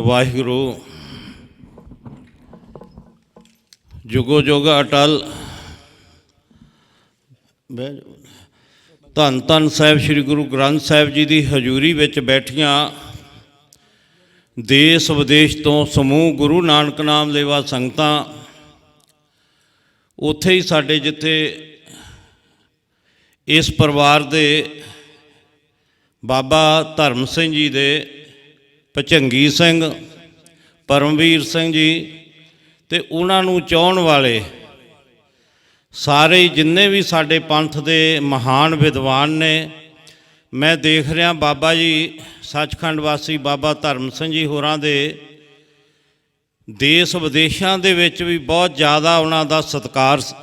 ਵਾਹਿਗੁਰੂ। ਜੁਗੋ ਜੁਗ ਅਟਲ। ਧੰਨ ਧੰਨ ਸਾਹਿਬ ਸ੍ਰੀ ਗੁਰੂ ਗ੍ਰੰਥ ਸਾਹਿਬ ਜੀ ਦੀ ਹਜ਼ੂਰੀ ਵਿੱਚ ਬੈਠੀਆਂ। ਦੇਸ਼ ਵਿਦੇਸ਼ ਤੋਂ ਸਮੂਹ ਗੁਰੂ ਨਾਨਕ ਨਾਮ ਲੇਵਾ ਸੰਗਤਾਂ। ਉੱਥੇ ਹੀ ਸਾਡੇ ਜਿੱਥੇ ਇਸ ਪਰਿਵਾਰ ਦੇ ਬਾਬਾ ਧਰਮ ਸਿੰਘ ਜੀ ਦੇ ਭਚੰਗੀ ਸਿੰਘ, ਪਰਮਵੀਰ ਸਿੰਘ ਜੀ ਤੇ ਉਹਨਾਂ ਨੂੰ ਚਾਹਣ ਵਾਲੇ ਸਾਰੇ ਜਿੰਨੇ ਵੀ ਸਾਡੇ ਪੰਥ ਦੇ ਮਹਾਨ ਵਿਦਵਾਨ ਨੇ, ਮੈਂ ਦੇਖ ਰਿਹਾ ਬਾਬਾ ਜੀ, ਸੱਚਖੰਡ ਵਾਸੀ ਬਾਬਾ ਧਰਮ ਸਿੰਘ ਜੀ ਹੋਰਾਂ ਦੇ, ਦੇਸ਼ ਵਿਦੇਸ਼ਾਂ ਦੇ ਵਿੱਚ ਵੀ ਬਹੁਤ ਜ਼ਿਆਦਾ ਉਹਨਾਂ ਦਾ ਸਤਿਕਾਰ ਸ-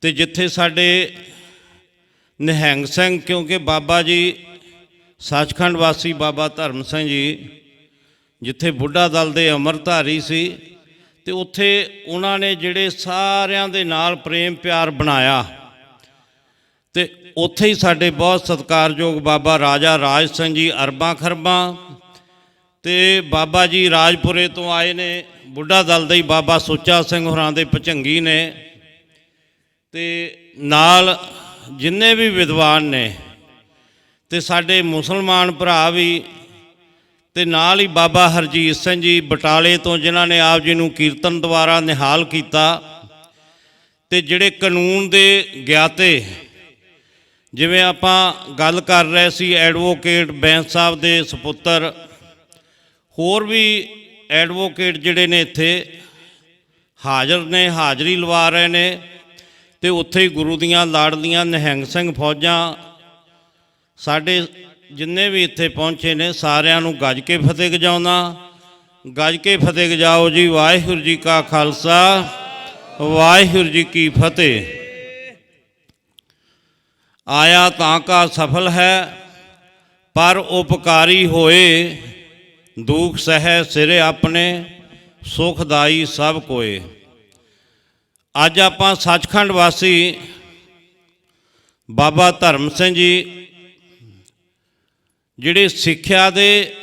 ਤੇ ਜਿੱਥੇ ਸਾਡੇ ਨਿਹੰਗ ਸਿੰਘ, ਕਿਉਂਕਿ ਬਾਬਾ ਜੀ ਸੱਚਖੰਡ ਵਾਸੀ ਬਾਬਾ ਧਰਮ ਸਿੰਘ ਜੀ, ਜਿੱਥੇ ਬੁੱਢਾ ਦਲ ਦੇ ਅਮਰਧਾਰੀ ਸੀ, ਤੇ ਉੱਥੇ ਉਹਨਾਂ ਨੇ ਜਿਹੜੇ ਸਾਰਿਆਂ ਦੇ ਨਾਲ ਪ੍ਰੇਮ ਪਿਆਰ ਬਣਾਇਆ। ਤੇ ਉੱਥੇ ਹੀ ਸਾਡੇ ਬਹੁਤ ਸਤਿਕਾਰਯੋਗ ਬਾਬਾ ਰਾਜਾ ਰਾਜ ਸਿੰਘ ਜੀ ਅਰਬਾਂ ਖਰਬਾਂ, ਤੇ ਬਾਬਾ ਜੀ ਰਾਜਪੁਰੇ ਤੋਂ ਆਏ ਨੇ, ਬੁੱਢਾ ਦਲ ਦੇ ਹੀ ਬਾਬਾ ਸੁੱਚਾ ਸਿੰਘ ਹੋਰਾਂ ਦੇ ਭਚੰਗੀ ਨੇ, ਤੇ ਨਾਲ ਜਿੰਨੇ ਵੀ ਵਿਦਵਾਨ ਨੇ ਤੇ ਸਾਡੇ ਮੁਸਲਮਾਨ ਭਰਾ ਵੀ, ਤੇ ਨਾਲ ਹੀ ਬਾਬਾ ਹਰਜੀਤ ਸਿੰਘ ਜੀ ਬਟਾਲੇ ਤੋਂ, ਜਿਨ੍ਹਾਂ ਨੇ ਆਪ ਜੀ ਨੂੰ ਕੀਰਤਨ ਦੁਆਰਾ ਨਿਹਾਲ ਕੀਤਾ, ਤੇ ਜਿਹੜੇ ਕਾਨੂੰਨ ਦੇ ਗਿਆਤੇ, ਜਿਵੇਂ ਆਪਾਂ ਗੱਲ ਕਰ ਰਹੇ ਸੀ ਐਡਵੋਕੇਟ ਬੈਂਸ ਸਾਹਿਬ ਦੇ ਸੁਪੁੱਤਰ, ਹੋਰ ਵੀ ਐਡਵੋਕੇਟ ਜਿਹੜੇ ਨੇ ਇੱਥੇ, ਹਾਜ਼ਰ ਨੇ, ਹਾਜ਼ਰੀ ਲਵਾ ਰਹੇ ਨੇ, ਤੇ ਉੱਥੇ ਹੀ ਗੁਰੂ ਦੀਆਂ ਲਾੜਲੀਆਂ ਨਿਹੰਗ ਸਿੰਘ ਫੌਜਾਂ ਸਾਡੇ ਜਿੰਨੇ ਵੀ ਇੱਥੇ ਪਹੁੰਚੇ ਨੇ, ਸਾਰਿਆਂ ਨੂੰ ਗੱਜ ਕੇ ਫਤਿਹ ਗਜਾਉਣਾ ਗੱਜ ਕੇ ਫਤਿਹ ਗਜਾਓ ਜੀ। ਵਾਹਿਗੁਰੂ ਜੀ ਕਾ ਖਾਲਸਾ, ਵਾਹਿਗੁਰੂ ਜੀ ਕੀ ਫਤਿਹ। ਆਇਆ ਤਾਂ ਕਾ ਸਫਲ ਹੈ, ਪਰ ਉਪਕਾਰੀ ਹੋਏ, ਦੁਖ ਸਹਿ ਸਿਰੇ ਆਪਣੇ, ਸੁਖਦਾਈ ਸਭ ਕੋਏ। ਅੱਜ ਆਪਾਂ ਸੱਚਖੰਡ ਵਾਸੀ ਬਾਬਾ ਧਰਮ ਸਿੰਘ ਜੀ ਜਿਹੜੇ ਸਿੱਖਿਆ ਦੇ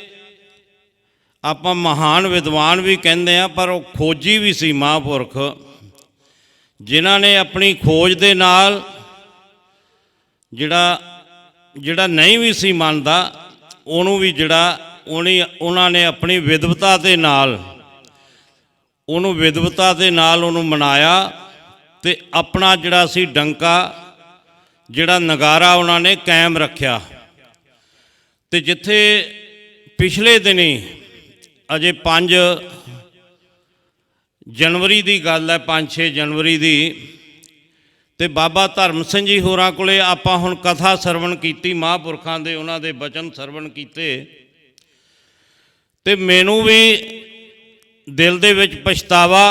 ਆਪਾਂ ਮਹਾਨ ਵਿਦਵਾਨ ਵੀ ਕਹਿੰਦੇ ਆ, ਪਰ ਉਹ ਖੋਜੀ ਵੀ ਸੀ ਮਹਾਂਪੁਰਖ, ਜਿਨ੍ਹਾਂ ਨੇ ਆਪਣੀ ਖੋਜ ਦੇ ਨਾਲ ਜਿਹੜਾ ਜਿਹੜਾ ਨਹੀਂ ਵੀ ਸੀ ਮੰਨਦਾ, ਉਹਨੂੰ ਵੀ ਜਿਹੜਾ ਉਹਨੇ, ਉਹਨਾਂ ਨੇ ਆਪਣੀ ਵਿਦਵਤਾ ਦੇ ਨਾਲ, ਉਹਨੂੰ ਵਿਦਵਤਾ ਦੇ ਨਾਲ ਉਹਨੂੰ ਮਨਾਇਆ ਤੇ ਆਪਣਾ ਜਿਹੜਾ ਸੀ ਡੰਕਾ, ਜਿਹੜਾ ਨਗਾਰਾ ਉਹਨਾਂ ਨੇ ਕਾਇਮ ਰੱਖਿਆ। ਤੇ ਜਿੱਥੇ ਪਿਛਲੇ ਦਿਨੀ ਅਜੇ 5 ਜਨਵਰੀ ਦੀ ਗੱਲ ਹੈ 5-6 ਜਨਵਰੀ ਦੀ, ਤੇ ਬਾਬਾ ਧਰਮ ਸਿੰਘ ਜੀ ਹੋਰਾਂ ਕੋਲੇ ਆਪਾਂ ਹੁਣ ਕਥਾ ਸਰਵਣ ਕੀਤੀ, ਮਹਾਂਪੁਰਖਾਂ ਦੇ ਉਹਨਾਂ ਦੇ ਬਚਨ ਸਰਵਣ ਕੀਤੇ। ਤੇ ਮੈਨੂੰ ਵੀ ਦਿਲ ਦੇ ਵਿੱਚ ਪਛਤਾਵਾ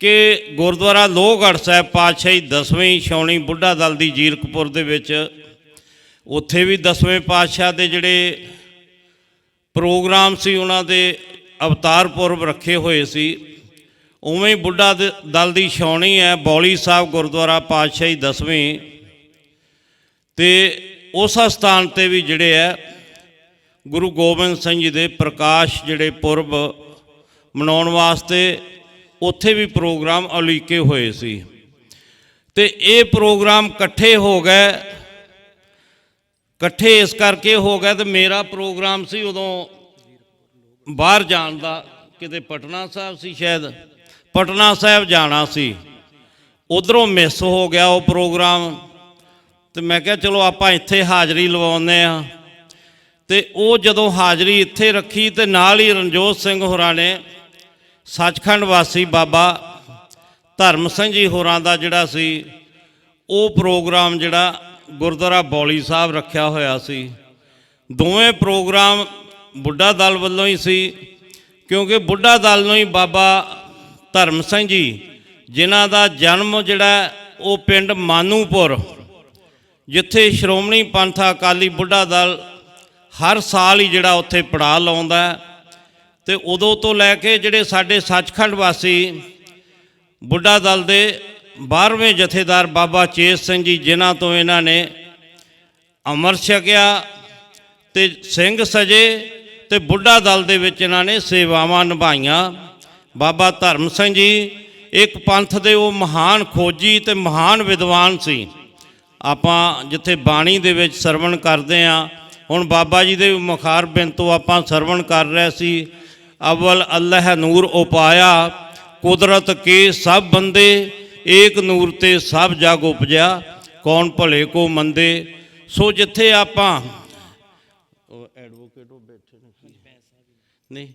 ਕਿ ਗੁਰਦੁਆਰਾ ਲੋਹਗੜ੍ਹ ਸਾਹਿਬ ਪਾਤਸ਼ਾਹੀ 10ਵੀਂ ਛਾਉਣੀ ਬੁੱਢਾ ਦਲ ਦੀ ਜੀਰਕਪੁਰ ਦੇ ਵਿੱਚ ਉੱਥੇ ਵੀ 10ਵੇਂ ਪਾਤਸ਼ਾਹ ਦੇ ਜਿਹੜੇ ਪ੍ਰੋਗਰਾਮ ਸੀ, ਉਹਨਾਂ ਦੇ ਅਵਤਾਰ ਪੁਰਬ ਰੱਖੇ ਹੋਏ ਸੀ। ਉਵੇਂ ਹੀ ਬੁੱਢਾ ਦ- ਦਲ ਦੀ ਛਾਉਣੀ ਹੈ, ਬੌਲੀ ਸਾਹਿਬ ਗੁਰਦੁਆਰਾ ਪਾਤਸ਼ਾਹੀ 10ਵੀਂ ਤੇ ਉਸ ਸਥਾਨ ਤੇ ਵੀ ਜਿਹੜੇ ਹੈ, ਗੁਰੂ ਗੋਬਿੰਦ ਸਿੰਘ ਜੀ ਦੇ ਪ੍ਰਕਾਸ਼ ਜਿਹੜੇ ਪੁਰਬ ਮਨਾਉਣ ਵਾਸਤੇ ਉੱਥੇ ਵੀ ਪ੍ਰੋਗਰਾਮ ਉਲੀਕੇ ਹੋਏ ਸੀ। ਤੇ ਇਹ ਪ੍ਰੋਗਰਾਮ ਇਕੱਠੇ ਹੋ ਗਏ। ਇਕੱਠੇ ਇਸ ਕਰਕੇ ਹੋ ਗਏ ਤੇ ਮੇਰਾ ਪ੍ਰੋਗਰਾਮ ਸੀ ਉਦੋਂ ਬਾਹਰ ਜਾਣ ਦਾ, ਕਿਤੇ ਪਟਨਾ ਸਾਹਿਬ ਸੀ ਸ਼ਾਇਦ। ਪਟਨਾ ਸਾਹਿਬ ਜਾਣਾ ਸੀ। ਉਧਰੋਂ ਮਿਸ ਹੋ ਗਿਆ ਉਹ ਪ੍ਰੋਗਰਾਮ। ਤੇ ਮੈਂ ਕਿਹਾ ਚਲੋ ਆਪਾਂ ਇੱਥੇ ਹਾਜ਼ਰੀ ਲਵਾਉਂਦੇ ਆ ਤੇ ਉਹ ਜਦੋਂ ਹਾਜ਼ਰੀ ਇੱਥੇ ਰੱਖੀ ਤੇ ਨਾਲ ਹੀ ਰਣਜੋਤ ਸਿੰਘ ਹੋਰਾਂ ਨੇ ਸੱਚਖੰਡ ਵਾਸੀ ਬਾਬਾ ਧਰਮ ਸਿੰਘ ਜੀ ਹੋਰਾਂ ਦਾ ਜਿਹੜਾ ਸੀ, ਉਹ ਪ੍ਰੋਗਰਾਮ ਜਿਹੜਾ ਗੁਰਦੁਆਰਾ ਬੌਲੀ ਸਾਹਿਬ ਰੱਖਿਆ ਹੋਇਆ ਸੀ। ਦੋਵੇਂ ਪ੍ਰੋਗਰਾਮ ਬੁੱਢਾ ਦਲ ਵੱਲੋਂ ਹੀ ਸੀ, ਕਿਉਂਕਿ ਬੁੱਢਾ ਦਲ ਨੂੰ ਹੀ ਬਾਬਾ ਧਰਮ ਸਿੰਘ ਜੀ, ਜਿਨ੍ਹਾਂ ਦਾ ਜਨਮ ਜਿਹੜਾ ਉਹ ਪਿੰਡ ਮਾਨੂਪੁਰ, ਜਿੱਥੇ ਸ਼੍ਰੋਮਣੀ ਪੰਥ ਅਕਾਲੀ ਬੁੱਢਾ ਦਲ ਹਰ ਸਾਲ ਹੀ ਜਿਹੜਾ ਉੱਥੇ ਪੜਾਅ ਲਾਉਂਦਾ ਹੈ। ਤੇ ਉਦੋਂ ਤੋਂ ਲੈ ਕੇ ਜਿਹੜੇ ਸਾਡੇ ਸੱਚਖੰਡ ਵਾਸੀ ਬੁੱਢਾ ਦਲ ਦੇ 12ਵੇਂ ਜਥੇਦਾਰ ਬਾਬਾ ਚੇਤ ਸਿੰਘ ਜੀ, ਜਿਨ੍ਹਾਂ ਤੋਂ ਇਹਨਾਂ ਨੇ ਅਮਰ ਛਕਿਆ ਤੇ ਸਿੰਘ ਸਜੇ ਤੇ ਬੁੱਢਾ ਦਲ ਦੇ ਵਿੱਚ ਇਹਨਾਂ ਨੇ ਸੇਵਾਵਾਂ ਨਿਭਾਈਆਂ। ਬਾਬਾ ਧਰਮ ਸਿੰਘ ਜੀ, ਇੱਕ ਪੰਥ ਦੇ ਉਹ ਮਹਾਨ ਖੋਜੀ ਤੇ ਮਹਾਨ ਵਿਦਵਾਨ ਸੀ। ਆਪਾਂ ਜਿੱਥੇ ਬਾਣੀ ਦੇ ਵਿੱਚ ਸਰਵਣ ਕਰਦੇ ਆ ਹੁਣ ਬਾਬਾ ਜੀ ਦੇ ਮੁਖਾਰ ਬਿਨ ਤੋਂ ਆਪਾਂ ਸਰਵਣ ਕਰ ਰਹੇ ਸੀ। ਅਵਲ ਅੱਲਾਹ ਨੂਰ ਉਪਾਇਆ, ਕੁਦਰਤ ਕੇ ਸਭ ਬੰਦੇ ਏਕ ਨੂਰ ਤੇ ਸਭ ਜਗ ਉਪਜਿਆ, ਕੌਣ ਭਲੇ ਕੋ ਮੰਦੇ? ਸੋ ਜਿੱਥੇ ਆਪਾਂ ਐਡਵੋਕੇਟ ਉਹ ਬੈਠੇ ਨੇ ਨਹੀਂ,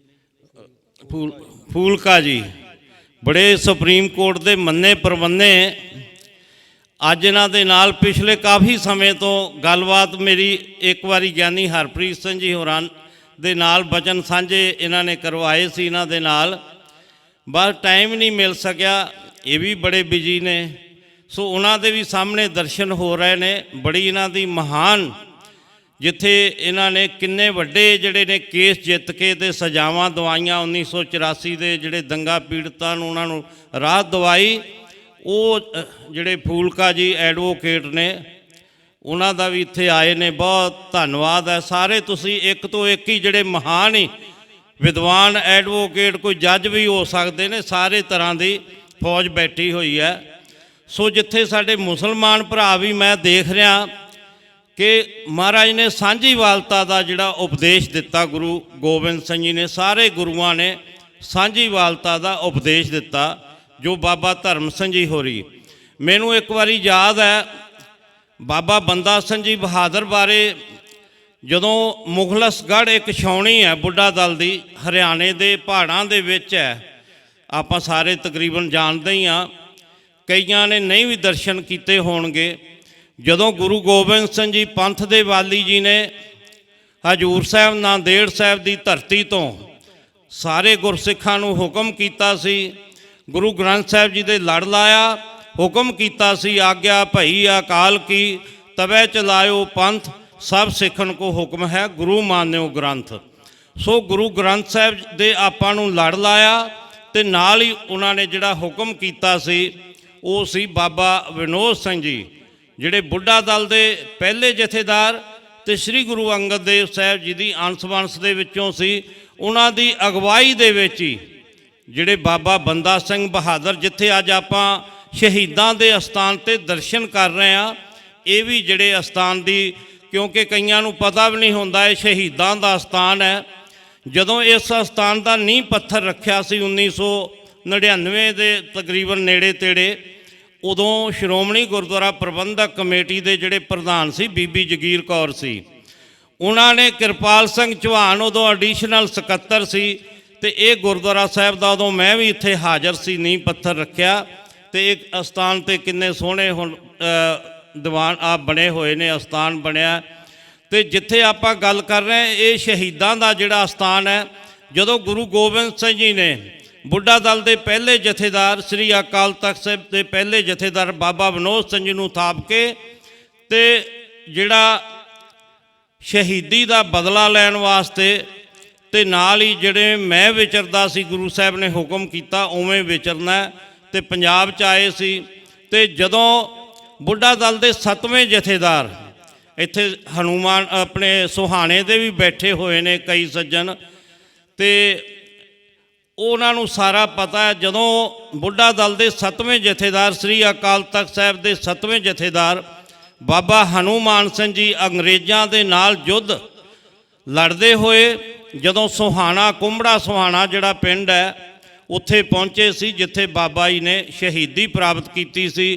ਫੂਲ ਫੂਲਕਾ ਜੀ, ਬੜੇ ਸੁਪਰੀਮ ਕੋਰਟ ਦੇ ਮੰਨੇ ਪਰਵੰਨੇ, ਅੱਜ ਇਹਨਾਂ ਦੇ ਨਾਲ ਪਿਛਲੇ ਕਾਫੀ ਸਮੇਂ ਤੋਂ ਗੱਲਬਾਤ ਮੇਰੀ ਇੱਕ ਵਾਰੀ ਗਿਆਨੀ ਹਰਪ੍ਰੀਤ ਸਿੰਘ ਜੀ ਹੋਰਾਂ ਦੇ ਨਾਲ ਬਚਨ ਸਾਂਝੇ ਇਹਨਾਂ ਨੇ ਕਰਵਾਏ ਸੀ ਇਹਨਾਂ ਦੇ ਨਾਲ। ਬਸ ਟਾਈਮ ਨਹੀਂ ਮਿਲ ਸਕਿਆ। ਇਹ ਵੀ ਬੜੇ ਬਿਜ਼ੀ ਨੇ। ਸੋ ਉਹਨਾਂ ਦੇ ਵੀ ਸਾਹਮਣੇ ਦਰਸ਼ਨ ਹੋ ਰਹੇ ਨੇ। ਬੜੀ ਇਹਨਾਂ ਦੀ ਮਹਾਨ ਜਿੱਥੇ ਇਹਨਾਂ ਨੇ ਕਿੰਨੇ ਵੱਡੇ ਜਿਹੜੇ ਨੇ ਕੇਸ ਜਿੱਤ ਕੇ ਤੇ ਸਜ਼ਾਵਾਂ ਦਵਾਈਆਂ 1984 ਦੇ ਜਿਹੜੇ ਦੰਗਾ ਪੀੜਤਾਂ ਨੂੰ ਉਹਨਾਂ ਨੂੰ ਰਾਹਤ ਦਵਾਈ। ਉਹ ਜਿਹੜੇ ਫੂਲਕਾ ਜੀ ਐਡਵੋਕੇਟ ਨੇ, ਉਹਨਾਂ ਦਾ ਵੀ ਇੱਥੇ ਆਏ ਨੇ। ਬਹੁਤ ਧੰਨਵਾਦ ਹੈ। ਸਾਰੇ ਤੁਸੀਂ ਇੱਕ ਤੋਂ ਇੱਕ ਹੀ ਜਿਹੜੇ ਮਹਾਨ ਹੀ ਵਿਦਵਾਨ ਐਡਵੋਕੇਟ ਕੋਈ ਜੱਜ ਵੀ ਹੋ ਸਕਦੇ ਨੇ ਸਾਰੇ ਤਰ੍ਹਾਂ ਦੀ। ਫੌਜ ਬੈਠੀ ਹੋਈ ਹੈ। ਸੋ ਜਿੱਥੇ ਸਾਡੇ ਮੁਸਲਮਾਨ ਭਰਾ ਵੀ ਮੈਂ ਦੇਖ ਰਿਹਾ ਕਿ ਮਹਾਰਾਜ ਨੇ ਸਾਂਝੀਵਾਲਤਾ ਦਾ ਜਿਹੜਾ ਉਪਦੇਸ਼ ਦਿੱਤਾ, ਗੁਰੂ ਗੋਬਿੰਦ ਸਿੰਘ ਜੀ ਨੇ, ਸਾਰੇ ਗੁਰੂਆਂ ਨੇ ਸਾਂਝੀਵਾਲਤਾ ਦਾ ਉਪਦੇਸ਼ ਦਿੱਤਾ, ਜੋ ਬਾਬਾ ਧਰਮ ਸਿੰਘ ਜੀ ਹੋਰੀ। ਮੈਨੂੰ ਇੱਕ ਵਾਰੀ ਯਾਦ ਹੈ, ਬਾਬਾ ਬੰਦਾ ਸਿੰਘ ਜੀ ਬਹਾਦਰ ਬਾਰੇ, ਜਦੋਂ ਮੁਖਲਸਗੜ੍ਹ ਇੱਕ ਛਾਉਣੀ ਹੈ ਬੁੱਢਾ ਦਲ ਦੀ, ਹਰਿਆਣੇ ਦੇ ਪਹਾੜਾਂ ਦੇ ਵਿੱਚ ਹੈ ਆਪਾਂ ਸਾਰੇ ਤਕਰੀਬਨ ਜਾਣਦੇ ਹੀ ਆ ਕਈਆਂ ਨੇ ਨਹੀਂ ਵੀ ਦਰਸ਼ਨ ਕੀਤੇ ਹੋਣਗੇ। ਜਦੋਂ ਗੁਰੂ ਗੋਬਿੰਦ ਸਿੰਘ ਜੀ ਪੰਥ ਦੇ ਵਾਲੀ ਜੀ ਨੇ ਹਜੂਰ ਸਾਹਿਬ, ਨਾਂਦੇੜ ਸਾਹਿਬ ਦੀ ਧਰਤੀ ਤੋਂ ਸਾਰੇ ਗੁਰਸਿੱਖਾਂ ਨੂੰ ਹੁਕਮ ਕੀਤਾ ਸੀ, ਗੁਰੂ ਗ੍ਰੰਥ ਸਾਹਿਬ ਜੀ ਦੇ ਲੜ ਲਾਇਆ, ਹੁਕਮ ਕੀਤਾ ਸੀ, ਆਗਿਆ ਭਈ ਅਕਾਲ ਕੀ, ਤਵੇ ਚਲਾਇਓ ਪੰਥ, ਸਭ ਸਿੱਖਣ ਕੋ ਹੁਕਮ ਹੈ ਗੁਰੂ ਮਾਨਿਓ ਗ੍ਰੰਥ। ਸੋ ਗੁਰੂ ਗ੍ਰੰਥ ਸਾਹਿਬ ਦੇ ਆਪਾਂ ਨੂੰ ਲੜ ਲਾਇਆ ਤੇ ਨਾਲ ਹੀ ਉਹਨਾਂ ਨੇ ਜਿਹੜਾ ਹੁਕਮ ਕੀਤਾ ਸੀ, ਉਹ ਸੀ ਬਾਬਾ ਵਿਨੋਦ ਸਿੰਘ ਜੀ, ਜਿਹੜੇ ਬੁੱਢਾ ਦਲ ਦੇ ਪਹਿਲੇ ਜਥੇਦਾਰ ਤੇ ਸ੍ਰੀ ਗੁਰੂ ਅੰਗਦ ਦੇਵ ਸਾਹਿਬ ਜੀ ਦੀ ਅੰਸ਼ ਵੰਸ਼ ਦੇ ਵਿੱਚੋਂ ਸੀ। ਉਹਨਾਂ ਦੀ ਅਗਵਾਈ ਦੇ ਵਿੱਚ ਹੀ ਜਿਹੜੇ ਬਾਬਾ ਬੰਦਾ ਸਿੰਘ ਬਹਾਦਰ, ਜਿੱਥੇ ਅੱਜ ਆਪਾਂ ਸ਼ਹੀਦਾਂ ਦੇ ਅਸਥਾਨ ਤੇ ਦਰਸ਼ਨ ਕਰ ਰਹੇ ਆ ਇਹ ਵੀ ਜਿਹੜੇ ਅਸਥਾਨ ਦੀ, ਕਿਉਂਕਿ ਕਈਆਂ ਨੂੰ ਪਤਾ ਵੀ ਨਹੀਂ ਹੁੰਦਾ, ਇਹ ਸ਼ਹੀਦਾਂ ਦਾ ਅਸਥਾਨ ਹੈ। ਜਦੋਂ ਇਸ ਅਸਥਾਨ ਦਾ ਨੀਂਹ ਪੱਥਰ ਰੱਖਿਆ ਸੀ 1999 ਦੇ ਤਕਰੀਬਨ ਨੇੜੇ ਤੇੜੇ, ਉਦੋਂ ਸ਼੍ਰੋਮਣੀ ਗੁਰਦੁਆਰਾ ਪ੍ਰਬੰਧਕ ਕਮੇਟੀ ਦੇ ਜਿਹੜੇ ਪ੍ਰਧਾਨ ਸੀ, ਬੀਬੀ ਜਗੀਰ ਕੌਰ ਸੀ। ਉਹਨਾਂ ਨੇ ਕਿਰਪਾਲ ਸਿੰਘ ਚੌਹਾਨ ਉਦੋਂ ਐਡੀਸ਼ਨਲ ਸਕੱਤਰ ਸੀ ਤੇ ਇਹ ਗੁਰਦੁਆਰਾ ਸਾਹਿਬ ਦਾ ਉਦੋਂ ਮੈਂ ਵੀ ਇੱਥੇ ਹਾਜ਼ਰ ਸੀ, ਨੀਂਹ ਪੱਥਰ ਰੱਖਿਆ ਤੇ ਇੱਕ ਅਸਥਾਨ ਤੇ ਕਿੰਨੇ ਸੋਹਣੇ ਹੁਣ ਦੀਵਾਨ ਆ ਬਣੇ ਹੋਏ ਨੇ, ਅਸਥਾਨ ਬਣਿਆ। ਤੇ ਜਿੱਥੇ ਆਪਾਂ ਗੱਲ ਕਰ ਰਹੇ ਹਾਂ, ਇਹ ਸ਼ਹੀਦਾਂ ਦਾ ਜਿਹੜਾ ਅਸਥਾਨ ਹੈ, ਜਦੋਂ ਗੁਰੂ ਗੋਬਿੰਦ ਸਿੰਘ ਜੀ ਨੇ ਬੁੱਢਾ ਦਲ ਦੇ ਪਹਿਲੇ ਜਥੇਦਾਰ ਸ੍ਰੀ ਅਕਾਲ ਤਖਤ ਸਾਹਿਬ ਦੇ ਪਹਿਲੇ ਜਥੇਦਾਰ ਬਾਬਾ ਵਿਨੋਦ ਸਿੰਘ ਜੀ ਨੂੰ ਥਾਪ ਕੇ ਤੇ ਜਿਹੜਾ ਸ਼ਹੀਦੀ ਦਾ ਬਦਲਾ ਲੈਣ ਵਾਸਤੇ ਤੇ ਨਾਲ ਹੀ ਜਿਹੜੇ ਮੈਂ ਵਿਚਰਦਾ ਸੀ, ਗੁਰੂ ਸਾਹਿਬ ਨੇ ਹੁਕਮ ਕੀਤਾ, ਉਵੇਂ ਵਿਚਰਨਾ ਹੈ ਤੇ ਪੰਜਾਬ ਚ ਆਏ ਸੀ ਤੇ ਜਦੋਂ ਬੁੱਢਾ ਦਲ ਦੇ 7ਵੇਂ ਜਥੇਦਾਰ ਇੱਥੇ ਹਨੂਮਾਨ ਆਪਣੇ ਸੁਹਾਣੇ ਦੇ ਵੀ ਬੈਠੇ ਹੋਏ ਨੇ ਕਈ ਸੱਜਣ। ਤੇ ਉਹਨਾਂ ਨੂੰ ਸਾਰਾ ਪਤਾ ਹੈ, ਜਦੋਂ ਬੁੱਢਾ ਦਲ ਦੇ 7ਵੇਂ ਜਥੇਦਾਰ ਸ੍ਰੀ ਅਕਾਲ ਤਖਤ ਸਾਹਿਬ ਦੇ 7ਵੇਂ ਜਥੇਦਾਰ ਬਾਬਾ ਹਨੂਮਾਨ ਸਿੰਘ ਜੀ ਅੰਗਰੇਜ਼ਾਂ ਦੇ ਨਾਲ ਯੁੱਧ ਲੜਦੇ ਹੋਏ, ਜਦੋਂ ਸੁਹਾਣਾ, ਕੁੰਬੜਾ ਸੁਹਾਣਾ ਜਿਹੜਾ ਪਿੰਡ ਹੈ, ਉੱਥੇ ਪਹੁੰਚੇ ਸੀ, ਜਿੱਥੇ ਬਾਬਾ ਜੀ ਨੇ ਸ਼ਹੀਦੀ ਪ੍ਰਾਪਤ ਕੀਤੀ ਸੀ।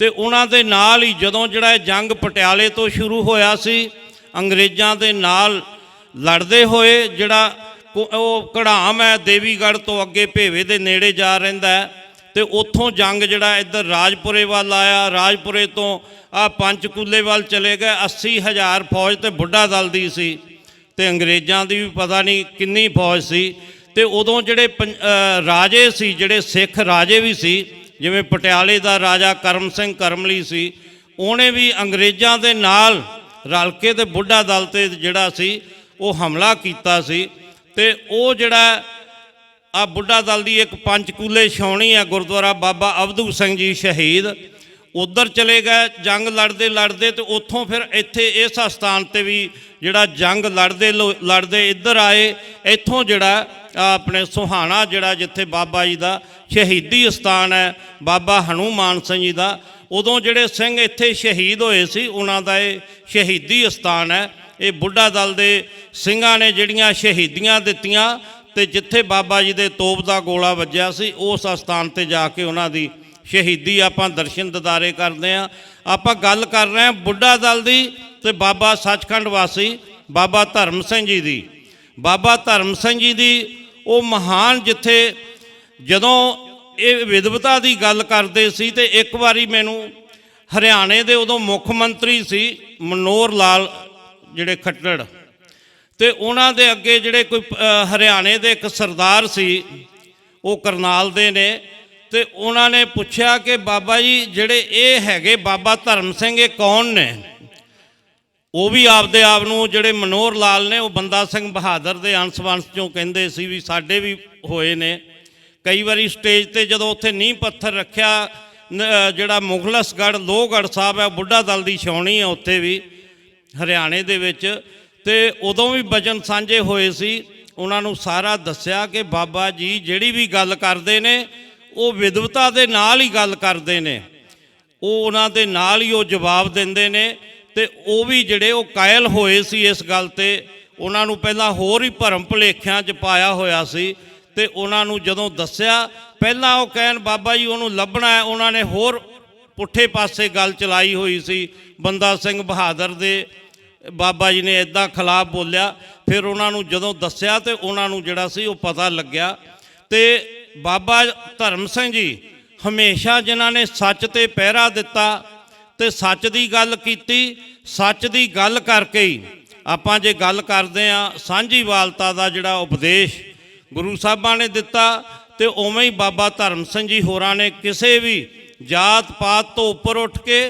ਤੇ ਉਹਨਾਂ ਦੇ ਨਾਲ ਹੀ ਜਦੋਂ ਜਿਹੜਾ ਇਹ ਜੰਗ ਪਟਿਆਲੇ ਤੋਂ ਸ਼ੁਰੂ ਹੋਇਆ ਸੀ, ਅੰਗਰੇਜ਼ਾਂ ਦੇ ਨਾਲ ਲੜਦੇ ਹੋਏ ਜਿਹੜਾ ਕੋ- ਉਹ ਕੜਾਮ ਹੈ, ਦੇਵੀਗੜ੍ਹ ਤੋਂ ਅੱਗੇ ਭੇਵੇ ਦੇ ਨੇੜੇ ਜਾ ਰਹਿੰਦਾ ਹੈ ਤੇ ਉੱਥੋਂ ਜੰਗ ਜਿਹੜਾ ਇੱਧਰ ਰਾਜਪੁਰੇ ਵੱਲ ਆਇਆ, ਰਾਜਪੁਰੇ ਤੋਂ ਆ ਪੰਚਕੂਲੇ ਵੱਲ ਚਲੇ ਗਏ 80000 ਫੌਜ ਤੇ ਬੁੱਢਾ ਦਲ ਦੀ ਸੀ ਤੇ ਅੰਗਰੇਜ਼ਾਂ ਦੀ ਵੀ ਪਤਾ ਨਹੀਂ ਕਿੰਨੀ ਫੌਜ ਸੀ ਤੇ ਉਦੋਂ ਜਿਹੜੇ ਪੰ- ਰਾਜੇ ਸੀ, ਜਿਹੜੇ ਸਿੱਖ ਰਾਜੇ ਵੀ ਸੀ ਜਿਵੇਂ ਪਟਿਆਲੇ ਦਾ ਰਾਜਾ ਕਰਮ ਸਿੰਘ ਕਰਮਲੀ ਸੀ, ਉਹਨੇ ਵੀ ਅੰਗਰੇਜ਼ਾਂ ਦੇ ਨਾਲ ਰਲ ਕੇ ਤੇ ਬੁੱਢਾ ਦਲ ਤੇ ਜਿਹੜਾ ਸੀ, ਉਹ ਹਮਲਾ ਕੀਤਾ ਸੀ ਤੇ ਉਹ ਜਿਹੜਾ ਆ ਬੁੱਢਾ ਦਲ ਦੀ ਇੱਕ ਪੰਚਕੂਲੇ ਛਾਉਣੀ ਆ ਗੁਰਦੁਆਰਾ ਬਾਬਾ ਅਬਦੂ ਸਿੰਘ ਜੀ ਸ਼ਹੀਦ, ਉਧਰ ਚਲੇ ਗਏ, ਜੰਗ ਲੜਦੇ ਲੜਦੇ ਤੇ ਉੱਥੋਂ ਫਿਰ ਇੱਥੇ ਇਸ ਸਥਾਨ ਤੇ ਵੀ ਜਿਹੜਾ ਜੰਗ ਲੜਦੇ ਲੋ- ਲੜਦੇ ਇੱਧਰ ਆਏ, ਇੱਥੋਂ ਜਿਹੜਾ ਆਪਣੇ ਸੁਹਾਣਾ ਜਿਹੜਾ ਜਿੱਥੇ ਬਾਬਾ ਜੀ ਦਾ ਸ਼ਹੀਦੀ ਸਥਾਨ ਹੈ, ਬਾਬਾ ਹਨੂਮਾਨ ਸਿੰਘ ਜੀ ਦਾ, ਉਦੋਂ ਜਿਹੜੇ ਸਿੰਘ ਇੱਥੇ ਸ਼ਹੀਦ ਹੋਏ ਸੀ, ਉਹਨਾਂ ਦਾ ਇਹ ਸ਼ਹੀਦੀ ਸਥਾਨ ਹੈ। ਇਹ ਬੁੱਢਾ ਦਲ ਦੇ ਸਿੰਘਾਂ ਨੇ ਜਿਹੜੀਆਂ ਸ਼ਹੀਦੀਆਂ ਦਿੱਤੀਆਂ ਤੇ ਜਿੱਥੇ ਬਾਬਾ ਜੀ ਦੇ ਤੋਪ ਦਾ ਗੋਲਾ ਵੱਜਿਆ ਸੀ, ਉਸ ਸਥਾਨ ਤੇ ਜਾ ਕੇ ਉਹਨਾਂ ਦੀ ਸ਼ਹੀਦੀ ਆਪਾਂ ਦਰਸ਼ਨ ਦਿਦਾਰੇ ਕਰਦੇ ਆਂ ਆਪਾਂ ਗੱਲ ਕਰ ਰਹੇ ਹਾਂ ਬੁੱਢਾ ਦਲ ਦੀ ਤੇ ਬਾਬਾ ਸੱਚਖੰਡ ਵਾਸੀ ਬਾਬਾ ਧਰਮ ਸਿੰਘ ਜੀ ਦੀ। ਬਾਬਾ ਧਰਮ ਸਿੰਘ ਜੀ ਦੀ ਉਹ ਮਹਾਨ ਜਿੱਥੇ ਜਦੋਂ ਇਹ ਵਿਦਵਤਾ ਦੀ ਗੱਲ ਕਰਦੇ ਸੀ ਤੇ ਇੱਕ ਵਾਰੀ ਮੈਨੂੰ ਹਰਿਆਣੇ ਦੇ ਉਦੋਂ ਮੁੱਖ ਮੰਤਰੀ ਸੀ ਮਨੋਹਰ ਲਾਲ ਜਿਹੜੇ ਖੱਟੜ। ਤੇ ਉਹਨਾਂ ਦੇ ਅੱਗੇ ਜਿਹੜੇ ਕੋਈ ਹਰਿਆਣੇ ਦੇ ਇੱਕ ਸਰਦਾਰ ਸੀ, ਉਹ ਕਰਨਾਲ ਦੇ ਨੇ। ਤੇ ਉਹਨਾਂ ਨੇ ਪੁੱਛਿਆ ਕਿ ਬਾਬਾ ਜੀ ਜਿਹੜੇ ਇਹ ਹੈਗੇ ਬਾਬਾ ਧਰਮ ਸਿੰਘ ਇਹ ਕੌਣ ਨੇ? ਉਹ ਵੀ ਆਪਦੇ ਆਪ ਨੂੰ ਜਿਹੜੇ ਮਨੋਹਰ ਲਾਲ ਨੇ, ਉਹ ਬੰਦਾ ਸਿੰਘ ਬਹਾਦਰ ਦੇ ਅੰਸ਼ ਵੰਸ਼ ਚੋਂ ਕਹਿੰਦੇ ਸੀ ਵੀ ਸਾਡੇ ਵੀ ਹੋਏ ਨੇ। ਕਈ ਵਾਰੀ ਸਟੇਜ ਤੇ ਜਦੋਂ ਉੱਥੇ ਨੀਂਹ ਪੱਥਰ ਰੱਖਿਆ, ਨ- ਜਿਹੜਾ ਮੁਗਲਸਗੜ ਲੋਹਗੜ੍ਹ ਸਾਹਿਬ ਹੈ ਬੁੱਢਾ ਦਲ ਦੀ ਛਾਉਣੀ ਹੈ ਉੱਥੇ ਵੀ, ਹਰਿਆਣੇ ਦੇ ਵਿੱਚ। ਤੇ ਉਦੋਂ ਵੀ ਬਚਨ ਸਾਂਝੇ ਹੋਏ ਸੀ। ਉਹਨਾਂ ਨੂੰ ਸਾਰਾ ਦੱਸਿਆ ਕਿ ਬਾਬਾ ਜੀ ਜਿਹੜੀ ਵੀ ਗੱਲ ਕਰਦੇ ਨੇ, ਉਹ ਵਿਦਵਤਾ ਦੇ ਨਾਲ ਹੀ ਗੱਲ ਕਰਦੇ ਨੇ। ਉਹ ਉਹਨਾਂ ਦੇ ਨਾਲ ਹੀ ਉਹ ਜਵਾਬ ਦਿੰਦੇ ਨੇ। ਤੇ ਉਹ ਵੀ ਜਿਹੜੇ ਉਹ ਕਾਇਲ ਹੋਏ ਸੀ ਇਸ ਗੱਲ ਤੇ, ਉਹਨਾਂ ਨੂੰ ਪਹਿਲਾਂ ਹੋਰ ਹੀ ਭਰਮ ਭੁਲੇਖਿਆਂ 'ਚ ਪਾਇਆ ਹੋਇਆ ਸੀ ਤੇ ਉਹਨਾਂ ਨੂੰ ਜਦੋਂ ਦੱਸਿਆ, ਪਹਿਲਾਂ ਉਹ ਕਹਿਣ, ਬਾਬਾ ਜੀ, ਉਹਨੂੰ ਲੱਭਣਾ ਹੈ। ਉਹਨਾਂ ਨੇ ਹੋਰ ਪੁੱਠੇ ਪਾਸੇ ਗੱਲ ਚਲਾਈ ਹੋਈ ਸੀ, ਬੰਦਾ ਸਿੰਘ ਬਹਾਦਰ ਦੇ, ਬਾਬਾ ਜੀ ਨੇ ਇਦਾਂ ਖਿਲਾਫ ਬੋਲਿਆ। ਫਿਰ ਉਹਨਾਂ ਨੂੰ ਜਦੋਂ ਦੱਸਿਆ ਤੇ ਉਹਨਾਂ ਨੂੰ ਜਿਹੜਾ ਸੀ ਉਹ ਪਤਾ ਲੱਗਿਆ ਤੇ ਬਾਬਾ ਧਰਮ ਸਿੰਘ ਜੀ ਹਮੇਸ਼ਾ ਜਿਨ੍ਹਾਂ ਨੇ ਸੱਚ ਤੇ ਪਹਿਰਾ ਦਿੱਤਾ ਤੇ ਸੱਚ ਦੀ ਗੱਲ ਕੀਤੀ, ਸੱਚ ਦੀ ਗੱਲ ਕਰਕੇ ਹੀ ਆਪਾਂ ਜੇ ਗੱਲ ਕਰਦੇ ਆ ਸਾਂਝੀਵਾਲਤਾ ਦਾ ਜਿਹੜਾ ਉਪਦੇਸ਼ ਗੁਰੂ ਸਾਹਿਬਾਂ ਨੇ ਦਿੱਤਾ ਤੇ ਉਵੇਂ ਹੀ ਬਾਬਾ ਧਰਮ ਸਿੰਘ ਜੀ ਹੋਰਾਂ ਨੇ ਕਿਸੇ ਵੀ ਜਾਤ ਪਾਤ ਤੋਂ ਉੱਪਰ ਉੱਠ ਕੇ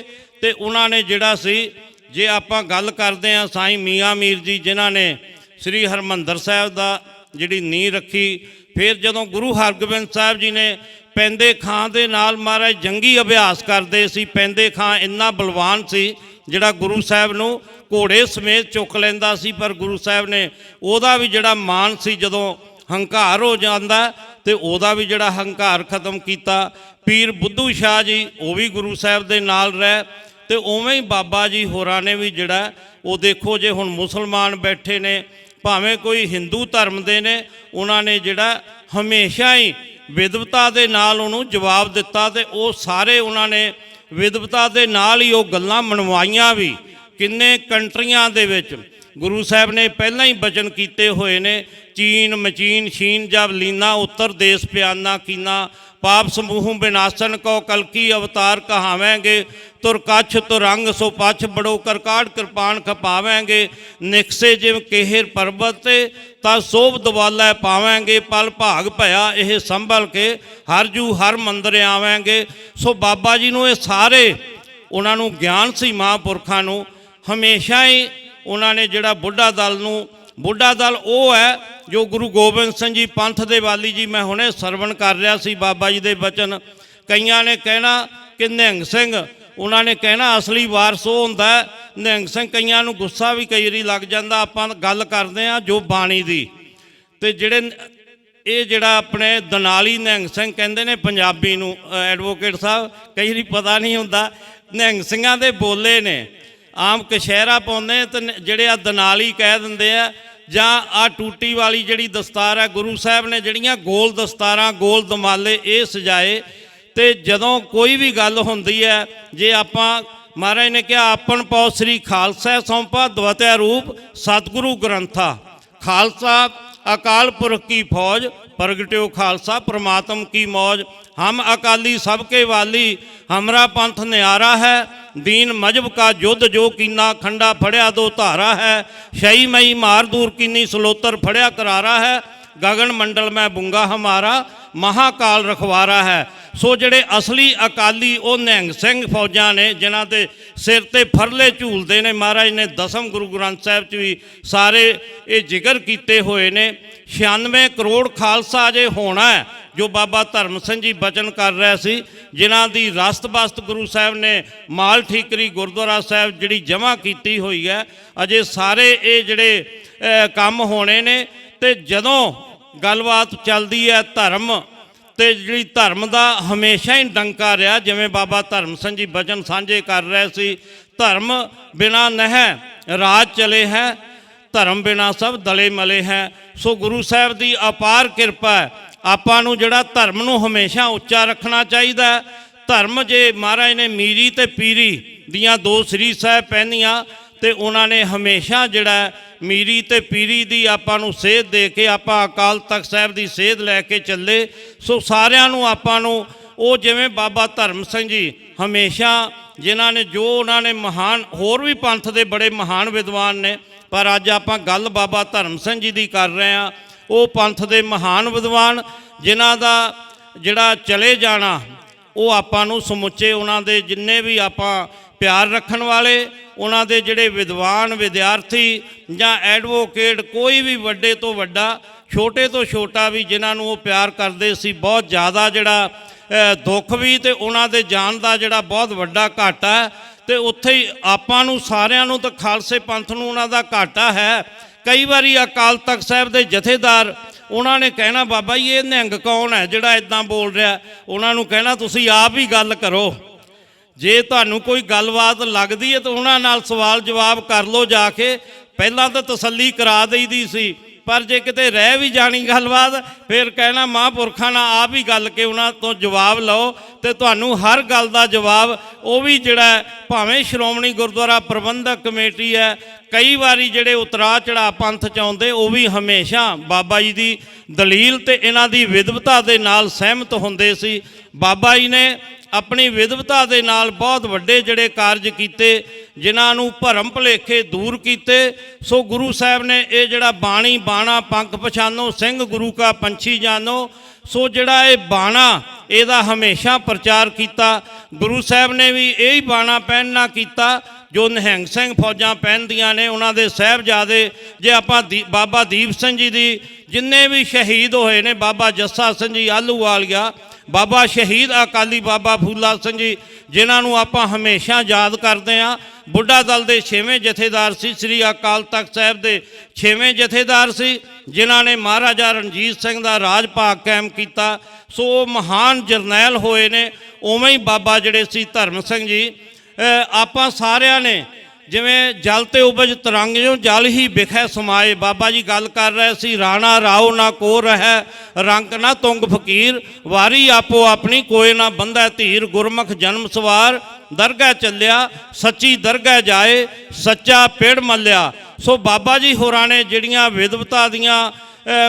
ਤੇ ਉਹਨਾਂ ਨੇ ਜਿਹੜਾ ਸੀ, ਜੇ ਆਪਾਂ ਗੱਲ ਕਰਦੇ ਆ ਸਾਈਂ ਮੀਆਂ ਮੀਰ ਜੀ ਜਿਨ੍ਹਾਂ ਨੇ ਸ੍ਰੀ ਹਰਮੰਦਰ ਸਾਹਿਬ ਦਾ ਜਿਹੜੀ ਨੀਂਹ ਰੱਖੀ, ਫਿਰ ਜਦੋਂ ਗੁਰੂ ਹਰਗੋਬਿੰਦ ਸਾਹਿਬ ਜੀ ਨੇ ਪੈਂਦੇ ਖਾਂ ਦੇ ਨਾਲ ਮਹਾਰਾਜ ਜੰਗੀ ਅਭਿਆਸ ਕਰਦੇ ਸੀ, ਪੈਂਦੇ ਖਾਂ ਇੰਨਾ ਬਲਵਾਨ ਸੀ, ਜਿਹੜਾ ਗੁਰੂ ਸਾਹਿਬ ਨੂੰ ਘੋੜੇ ਸਮੇਤ ਚੁੱਕ ਲੈਂਦਾ ਸੀ, ਪਰ ਗੁਰੂ ਸਾਹਿਬ ਨੇ ਉਹਦਾ ਵੀ ਜਿਹੜਾ ਮਾਨ ਸੀ, ਜਦੋਂ ਹੰਕਾਰ ਹੋ ਜਾਂਦਾ ਤੇ ਉਹਦਾ ਵੀ ਜਿਹੜਾ ਹੰਕਾਰ ਖਤਮ ਕੀਤਾ। ਪੀਰ ਬੁੱਧੂ ਸ਼ਾਹ ਜੀ, ਉਹ ਵੀ ਗੁਰੂ ਸਾਹਿਬ ਦੇ ਨਾਲ ਰਹਿ ਤੇ ਉਵੇਂ ਹੀ ਬਾਬਾ ਜੀ ਹੋਰਾਂ ਨੇ ਵੀ ਜਿਹੜਾ, ਉਹ ਦੇਖੋ ਜੇ ਹੁਣ ਮੁਸਲਮਾਨ ਬੈਠੇ ਨੇ, ਭਾਵੇਂ ਕੋਈ ਹਿੰਦੂ ਧਰਮ ਦੇ ਨੇ, ਉਹਨਾਂ ਨੇ ਜਿਹੜਾ ਹਮੇਸ਼ਾ ਹੀ ਵਿਦਵਤਾ ਦੇ ਨਾਲ ਉਹਨੂੰ ਜਵਾਬ ਦਿੱਤਾ ਤੇ ਉਹ ਸਾਰੇ ਉਹਨਾਂ ਨੇ ਵਿਦਵਤਾ ਦੇ ਨਾਲ ਹੀ ਉਹ ਗੱਲਾਂ ਮਨਵਾਈਆਂ ਵੀ। ਕਿੰਨੇ ਕੰਟਰੀਆਂ ਦੇ ਵਿੱਚ ਗੁਰੂ ਸਾਹਿਬ ਨੇ ਪਹਿਲਾਂ ਹੀ ਬਚਨ ਕੀਤੇ ਹੋਏ ਨੇ, ਚੀਨ, ਮਚੀਨ ਸ਼ੀਨ ਜਬ ਲੀਨਾ ਉੱਤਰ ਦੇਸ਼, ਪਿਆਨਾ ਕੀਨਾ ਪਾਪ ਸਮੂਹ ਬਿਨਾਸਨ ਕੋ ਕਲਕੀ ਅਵਤਾਰ ਕਹਾਵੇਂਗੇ? ਤੁਰ ਕੱਛ ਤੁਰੰਗ ਸੋ ਪਛ ਬੜੋ ਕਰਕਾੜ ਕਿਰਪਾਨ ਖਪਾਵੇਂਗੇ। ਨਿਕਸੇ ਜਿਵ ਕਿਹਰ ਪਰਬਤ ਤੇ ਤਾਂ ਸੋਭ ਦਵਾਲਾ ਪਾਵਾਂਗੇ। ਪਲ ਭਾਗ ਭਇਆ ਇਹ ਸੰਭਲ ਕੇ ਹਰ ਜੂ, ਹਰ ਮੰਦਰ ਆਵਾਂਗੇ। ਸੋ ਬਾਬਾ ਜੀ ਨੂੰ ਇਹ ਸਾਰੇ ਉਹਨਾਂ ਨੂੰ ਗਿਆਨ ਸੀ ਮਹਾਂਪੁਰਖਾਂ ਨੂੰ। ਹਮੇਸ਼ਾ ਹੀ ਉਹਨਾਂ ਨੇ ਜਿਹੜਾ ਬੁੱਢਾ ਦਲ ਨੂੰ, ਬੁੱਢਾ ਦਲ ਉਹ ਹੈ ਜੋ ਗੁਰੂ ਗੋਬਿੰਦ ਸਿੰਘ ਜੀ ਪੰਥ ਦੇ ਵਾਲੀ ਜੀ ਮੈਂ ਹੁਣੇ ਸਰਵਣ ਕਰ ਰਿਹਾ ਸੀ, ਬਾਬਾ ਜੀ ਦੇ ਬਚਨ। ਕਈਆਂ ਨੇ ਕਹਿਣਾ ਕਿ ਨਿਹੰਗ ਸਿੰਘ, ਉਹਨਾਂ ਨੇ ਕਹਿਣਾ ਅਸਲੀ ਵਾਰਸ ਉਹ ਹੁੰਦਾ ਨਿਹੰਗ ਸਿੰਘ ਕਈਆਂ ਨੂੰ ਗੁੱਸਾ ਵੀ ਕਈ ਵਾਰੀ ਲੱਗ ਜਾਂਦਾ, ਆਪਾਂ ਗੱਲ ਕਰਦੇ ਆ ਜੋ ਬਾਣੀ ਦੀ। ਤੇ ਜਿਹੜੇ ਇਹ ਜਿਹੜਾ ਆਪਣੇ ਦਨਾਲੀ ਨਿਹੰਗ ਸਿੰਘ ਕਹਿੰਦੇ ਨੇ ਪੰਜਾਬੀ ਨੂੰ ਐਡਵੋਕੇਟ ਸਾਹਿਬ, ਕਈ ਵਾਰੀ ਪਤਾ ਨਹੀਂ ਹੁੰਦਾ, ਨਿਹੰਗ ਸਿੰਘਾਂ ਦੇ ਬੋਲੇ ਨੇ। ਆਮ ਕਸ਼ਹਿਰਾ ਪਾਉਂਦੇ ਤੇ ਨ- ਜਿਹੜੇ ਆ ਦਨਾਲੀ ਕਹਿ ਦਿੰਦੇ ਆ ਜਾਂ ਆ ਟੂਟੀ ਵਾਲੀ ਜਿਹੜੀ ਦਸਤਾਰ ਹੈ ਗੁਰੂ ਸਾਹਿਬ ਨੇ ਜਿਹੜੀਆਂ ਗੋਲ ਦਸਤਾਰਾਂ, ਗੋਲ ਦਮਾਲੇ ਇਹ ਸਜਾਏ, ਤੇ ਜਦੋਂ ਕੋਈ ਵੀ ਗੱਲ ਹੁੰਦੀ ਹੈ, ਜੇ ਆਪਾਂ, ਮਹਾਰਾਜ ਨੇ ਕਿਹਾ ਆਪਨ ਪਉ ਸ੍ਰੀ ਖਾਲਸਾ ਸੌਂਪਾ ਦਵਤਿਆ ਰੂਪ, ਸਤਿਗੁਰੂ ਗ੍ਰੰਥਾ। ਖਾਲਸਾ, ਅਕਾਲ ਪੁਰਖ ਕੀ ਫੌਜ, ਪ੍ਰਗਟਿਓ ਖਾਲਸਾ, ਪ੍ਰਮਾਤਮ ਕੀ ਮੌਜ। ਹਮ ਅਕਾਲੀ ਸਭ ਕੇ ਵਾਲੀ, ਹਮਰਾ ਪੰਥ ਨਿਆਰਾ ਹੈ ਦੀਨ ਮਜਬ ਕਾ ਯੁੱਧ ਜੋ ਕੀਨਾ ਖੰਡਾ ਫੜਿਆ ਦੋ ਧਾਰਾ ਹੈ, ਸ਼ਈ ਮਈ ਮਾਰ ਦੂਰ ਕੀਨੀ ਸਲੋਤਰ ਫੜਿਆ ਕਰਾਰਾ ਹੈ। ਗगन ਮੰਡਲ ਮੈਂ ਬੁੰਗਾ ਹਮਾਰਾ, ਮਹਾਕਾਲ ਰਖਵਾਰਾ ਹੈ। ਸੋ ਜਿਹੜੇ ਅਸਲੀ ਅਕਾਲੀ ਉਹ ਨਿਹੰਗ ਸਿੰਘ ਫੌਜਾਂ ਨੇ, ਜਿਨ੍ਹਾਂ ਦੇ ਸਿਰ ਤੇ ਫਰਲੇ ਝੂਲਦੇ ਨੇ, ਮਹਾਰਾਜ ਨੇ ਦਸਮ ਗੁਰੂ ਗ੍ਰੰਥ ਸਾਹਿਬ 'ਚ ਵੀ ਸਾਰੇ ਇਹ ਜ਼ਿਕਰ ਕੀਤੇ ਹੋਏ ਨੇ। 96 ਕਰੋੜ ਖਾਲਸਾ ਜੇ ਹੋਣਾ ਹੈ, ਜੋ ਬਾਬਾ ਧਰਮ ਸਿੰਘ ਜੀ ਬਚਨ ਕਰ ਰਿਹਾ ਸੀ, ਜਿਨ੍ਹਾਂ ਦੀ ਰਸਤ-ਬਸਤ ਗੁਰੂ ਸਾਹਿਬ ਨੇ ਮਾਲ ਠੀਕਰੀ ਗੁਰਦੁਆਰਾ ਸਾਹਿਬ ਜਿਹੜੀ ਜਮ੍ਹਾਂ ਕੀਤੀ ਹੋਈ ਹੈ, ਅਜੇ ਸਾਰੇ ਇਹ ਜਿਹੜੇ ਕੰਮ ਹੋਣੇ ਨੇ। ਤੇ ਜਦੋਂ ਗੱਲਬਾਤ ਚੱਲਦੀ ਹੈ ਧਰਮ ਤੇ ਜਿਹੜੀ ਧਰਮ ਦਾ ਹਮੇਸ਼ਾ ਹੀ ਡੰਕਾ ਰਿਹਾ, ਜਿਵੇਂ ਬਾਬਾ ਧਰਮ ਸਿੰਘ ਜੀ ਬਚਨ ਸਾਂਝੇ ਕਰ ਰਹੇ ਸੀ, ਧਰਮ ਬਿਨਾ ਨਹਿ ਰਾਜ ਚਲੇ ਹੈ, ਧਰਮ ਬਿਨਾ ਸਭ ਦਲੇ ਮਲੇ ਹੈ। ਸੋ ਗੁਰੂ ਸਾਹਿਬ ਦੀ ਅਪਾਰ ਕਿਰਪਾ ਹੈ, ਆਪਾਂ ਨੂੰ ਜਿਹੜਾ ਧਰਮ ਨੂੰ ਹਮੇਸ਼ਾ ਉੱਚਾ ਰੱਖਣਾ ਚਾਹੀਦਾ ਧਰਮ ਜੇ ਮਹਾਰਾਜ ਨੇ ਮੀਰੀ ਤੇ ਪੀਰੀ ਦੀਆਂ ਦੋ ਸ੍ਰੀ ਸਾਹਿਬ ਪਹਿਨੀਆਂ ਤੇ ਉਹਨਾਂ ਨੇ ਹਮੇਸ਼ਾ ਜਿਹੜਾ ਮੀਰੀ ਤੇ ਪੀਰੀ ਦੀ ਆਪਾਂ ਨੂੰ ਸੇਧ ਦੇ ਕੇ ਆਪਾਂ ਅਕਾਲ ਤਖਤ ਸਾਹਿਬ ਦੀ ਸੇਧ ਲੈ ਕੇ ਚੱਲੇ। ਸੋ ਸਾਰਿਆਂ ਨੂੰ ਆਪਾਂ ਨੂੰ ਉਹ ਜਿਵੇਂ ਬਾਬਾ ਧਰਮ ਸਿੰਘ ਜੀ ਹਮੇਸ਼ਾ ਜਿਨ੍ਹਾਂ ਨੇ ਜੋ ਉਹਨਾਂ ਨੇ ਮਹਾਨ ਹੋਰ ਵੀ ਪੰਥ ਦੇ ਬੜੇ ਮਹਾਨ ਵਿਦਵਾਨ ਨੇ, ਪਰ ਅੱਜ ਆਪਾਂ ਗੱਲ ਬਾਬਾ ਧਰਮ ਸਿੰਘ ਜੀ ਦੀ ਕਰ ਰਹੇ ਹਾਂ। ਉਹ ਪੰਥ ਦੇ ਮਹਾਨ ਵਿਦਵਾਨ ਜਿਨ੍ਹਾਂ ਦਾ ਜਿਹੜਾ ਚਲੇ ਜਾਣਾ, ਉਹ ਆਪਾਂ ਨੂੰ ਸਮੁੱਚੇ ਉਹਨਾਂ ਦੇ ਜਿੰਨੇ ਵੀ ਆਪਾਂ ਪਿਆਰ ਰੱਖਣ ਵਾਲੇ ਉਹਨਾਂ ਦੇ ਜਿਹੜੇ ਵਿਦਵਾਨ, ਵਿਦਿਆਰਥੀ ਜਾਂ ਐਡਵੋਕੇਟ ਕੋਈ ਵੀ ਵੱਡੇ ਤੋਂ ਵੱਡਾ, ਛੋਟੇ ਤੋਂ ਛੋਟਾ ਵੀ ਜਿਨ੍ਹਾਂ ਨੂੰ ਉਹ ਪਿਆਰ ਕਰਦੇ ਸੀ, ਬਹੁਤ ਜ਼ਿਆਦਾ ਜਿਹੜਾ ਦੁੱਖ ਵੀ ਤੇ ਉਹਨਾਂ ਦੇ ਜਾਣ ਦਾ ਜਿਹੜਾ ਬਹੁਤ ਵੱਡਾ ਘਾਟਾ ਹੈ ਤੇ ਉੱਥੇ ਹੀ ਆਪਾਂ ਨੂੰ ਸਾਰਿਆਂ ਨੂੰ ਤਾਂ ਖਾਲਸੇ ਪੰਥ ਨੂੰ ਉਹਨਾਂ ਦਾ ਘਾਟਾ ਹੈ। ਕਈ ਵਾਰੀ ਅਕਾਲ ਤਖਤ ਸਾਹਿਬ ਦੇ ਜਥੇਦਾਰ ਉਹਨਾਂ ਨੇ ਕਹਿਣਾ, ਬਾਬਾ ਜੀ, ਇਹ ਨਿਹੰਗ ਕੌਣ ਹੈ ਜਿਹੜਾ ਇਦਾਂ ਬੋਲ ਰਿਹਾ? ਉਹਨਾਂ ਨੂੰ ਕਹਿਣਾ, ਤੁਸੀਂ ਆਪ ਹੀ ਗੱਲ ਕਰੋ। ਜੇ ਤੁਹਾਨੂੰ ਕੋਈ ਗੱਲਬਾਤ ਲੱਗਦੀ ਹੈ ਤਾਂ ਉਹਨਾਂ ਨਾਲ ਸਵਾਲ ਜਵਾਬ ਕਰ ਲਓ ਜਾ ਕੇ। ਪਹਿਲਾਂ ਤਾਂ ਤਸੱਲੀ ਕਰਾ ਦੇਈਦੀ ਸੀ, ਪਰ ਜੇ ਕਿਤੇ ਰਹਿ ਵੀ ਜਾਣੀ ਗੱਲਬਾਤ, ਫਿਰ ਕਹਿਣਾ ਮਹਾਂਪੁਰਖਾਂ ਨਾਲ ਆਪ ਹੀ ਗੱਲ ਕੇ ਉਹਨਾਂ ਤੋਂ ਜਵਾਬ ਲਓ ਤੇ ਤੁਹਾਨੂੰ ਹਰ ਗੱਲ ਦਾ ਜਵਾਬ। ਉਹ ਵੀ ਜਿਹੜਾ ਭਾਵੇਂ ਸ਼੍ਰੋਮਣੀ ਗੁਰਦੁਆਰਾ ਪ੍ਰਬੰਧਕ ਕਮੇਟੀ ਹੈ, ਕਈ ਵਾਰੀ ਜਿਹੜੇ ਉਤਰਾ ਚੜਾ ਪੰਥ ਚ ਆਉਂਦੇ, ਉਹ ਵੀ ਹਮੇਸ਼ਾ ਬਾਬਾ ਜੀ ਦੀ ਦਲੀਲ ਤੇ ਇਹਨਾਂ ਦੀ ਵਿਦਵਤਾ ਦੇ ਨਾਲ ਸਹਿਮਤ ਹੁੰਦੇ ਸੀ। ਬਾਬਾ ਜੀ ਨੇ ਆਪਣੀ ਵਿਦਵਤਾ ਦੇ ਨਾਲ ਬਹੁਤ ਵੱਡੇ ਜਿਹੜੇ ਕਾਰਜ ਕੀਤੇ, ਜਿਨ੍ਹਾਂ ਨੂੰ ਭਰਮ ਭੁਲੇਖੇ ਦੂਰ ਕੀਤੇ। ਸੋ ਗੁਰੂ ਸਾਹਿਬ ਨੇ ਇਹ ਜਿਹੜਾ ਬਾਣੀ, ਬਾਣਾ, ਪੰਖ ਪਛਾਨੋ ਸਿੰਘ, ਗੁਰੂ ਕਾ ਪੰਛੀ ਜਾਨੋ ਸੋ ਜਿਹੜਾ ਇਹ ਬਾਣਾ, ਇਹਦਾ ਹਮੇਸ਼ਾ ਪ੍ਰਚਾਰ ਕੀਤਾ। ਗੁਰੂ ਸਾਹਿਬ ਨੇ ਵੀ ਇਹ ਹੀ ਬਾਣਾ ਪਹਿਨਣਾ ਕੀਤਾ, ਜੋ ਨਿਹੰਗ ਸਿੰਘ ਫੌਜਾਂ ਪਹਿਨਦੀਆਂ ਨੇ, ਉਹਨਾਂ ਦੇ ਸਾਹਿਬਜ਼ਾਦੇ, ਜੇ ਆਪਾਂ ਦੀ- ਬਾਬਾ ਦੀਪ ਸਿੰਘ ਜੀ ਦੀ ਜਿੰਨੇ ਵੀ ਸ਼ਹੀਦ ਹੋਏ ਨੇ, ਬਾਬਾ ਜੱਸਾ ਸਿੰਘ ਜੀ ਆਲੂਵਾਲੀਆ ਬਾਬਾ ਸ਼ਹੀਦ ਅਕਾਲੀ ਬਾਬਾ ਫੂਲਾ ਸਿੰਘ ਜੀ, ਜਿਨ੍ਹਾਂ ਨੂੰ ਆਪਾਂ ਹਮੇਸ਼ਾ ਯਾਦ ਕਰਦੇ ਆ ਬੁੱਢਾ ਦਲ ਦੇ 6ਵੇਂ ਜਥੇਦਾਰ ਸੀ, ਸ੍ਰੀ ਅਕਾਲ ਤਖਤ ਸਾਹਿਬ ਦੇ 6ਵੇਂ ਜਥੇਦਾਰ ਸੀ, ਜਿਨ੍ਹਾਂ ਨੇ ਮਹਾਰਾਜਾ ਰਣਜੀਤ ਸਿੰਘ ਦਾ ਰਾਜ ਭਾਗ ਕਾਇਮ ਕੀਤਾ। ਸੋ ਉਹ ਮਹਾਨ ਜਰਨੈਲ ਹੋਏ ਨੇ, ਉਵੇਂ ਹੀ ਬਾਬਾ ਜਿਹੜੇ ਸੀ ਧਰਮ ਸਿੰਘ ਜੀ। ਆਪਾਂ ਸਾਰਿਆਂ ਨੇ ਜਿਵੇਂ ਜਲ ਤੇ ਉਪਜ ਤਰੰਗ ਜੋ ਜਲ ਹੀ ਵਿਖੇ ਸਮਾਏ। ਬਾਬਾ ਜੀ ਗੱਲ ਕਰ ਰਹੇ ਸੀ, ਰਾਣਾ ਰਾਓ ਨਾ ਕੋ ਰਹਿ, ਰੰਗ ਨਾ ਤੁੰਗ ਫਕੀਰ, ਵਾਰੀ ਆਪੋ ਆਪਣੀ ਕੋਏ ਨਾ ਬੰਧੈ ਧੀਰ, ਗੁਰਮੁਖ ਜਨਮ ਸਵਾਰ, ਦਰਗਾਹ ਚੱਲਿਆ, ਸੱਚੀ ਦਰਗਾਹ ਜਾਏ, ਸੱਚਾ ਪੇੜ ਮੱਲਿਆ। ਸੋ ਬਾਬਾ ਜੀ ਹੋਰਾਂ ਨੇ ਜਿਹੜੀਆਂ ਵਿਦਵਤਾ ਦੀਆਂ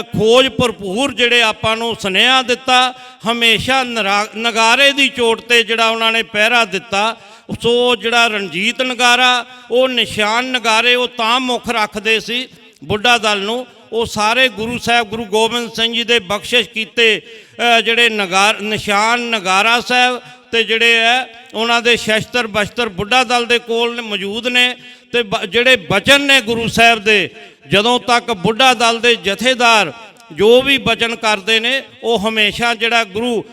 ਖੋਜ ਭਰਪੂਰ ਜਿਹੜੇ ਆਪਾਂ ਨੂੰ ਸੁਨੇਹਾ ਦਿੱਤਾ, ਹਮੇਸ਼ਾ ਨਰਾ- ਨਗਾਰੇ ਦੀ ਚੋਟ ਤੇ ਜਿਹੜਾ ਉਹਨਾਂ ਨੇ ਪਹਿਰਾ ਦਿੱਤਾ ਸੋ ਜਿਹੜਾ ਰਣਜੀਤ ਨਗਾਰਾ, ਉਹ ਨਿਸ਼ਾਨ ਨਗਾਰੇ, ਉਹ ਤਾਂ ਮੁੱਖ ਰੱਖਦੇ ਸੀ ਬੁੱਢਾ ਦਲ ਨੂੰ। ਉਹ ਸਾਰੇ ਗੁਰੂ ਸਾਹਿਬ, ਗੁਰੂ ਗੋਬਿੰਦ ਸਿੰਘ ਜੀ ਦੇ ਬਖਸ਼ਿਸ਼ ਕੀਤੇ ਜਿਹੜੇ ਨਗਾਰ, ਨਿਸ਼ਾਨ ਨਗਾਰਾ ਸਾਹਿਬ ਤੇ ਜਿਹੜੇ ਹੈ ਉਹਨਾਂ ਦੇ ਸ਼ਸਤਰ ਬਸਤਰ ਬੁੱਢਾ ਦਲ ਦੇ ਕੋਲ ਨੇ- ਮੌਜੂਦ ਨੇ ਤੇ ਬ- ਜਿਹੜੇ ਬਚਨ ਨੇ ਗੁਰੂ ਸਾਹਿਬ ਦੇ, ਜਦੋਂ ਤੱਕ ਬੁੱਢਾ ਦਲ ਦੇ ਜਥੇਦਾਰ ਜੋ ਵੀ ਬਚਨ ਕਰਦੇ ਨੇ, ਉਹ ਹਮੇਸ਼ਾ ਜਿਹੜਾ ਗੁਰੂ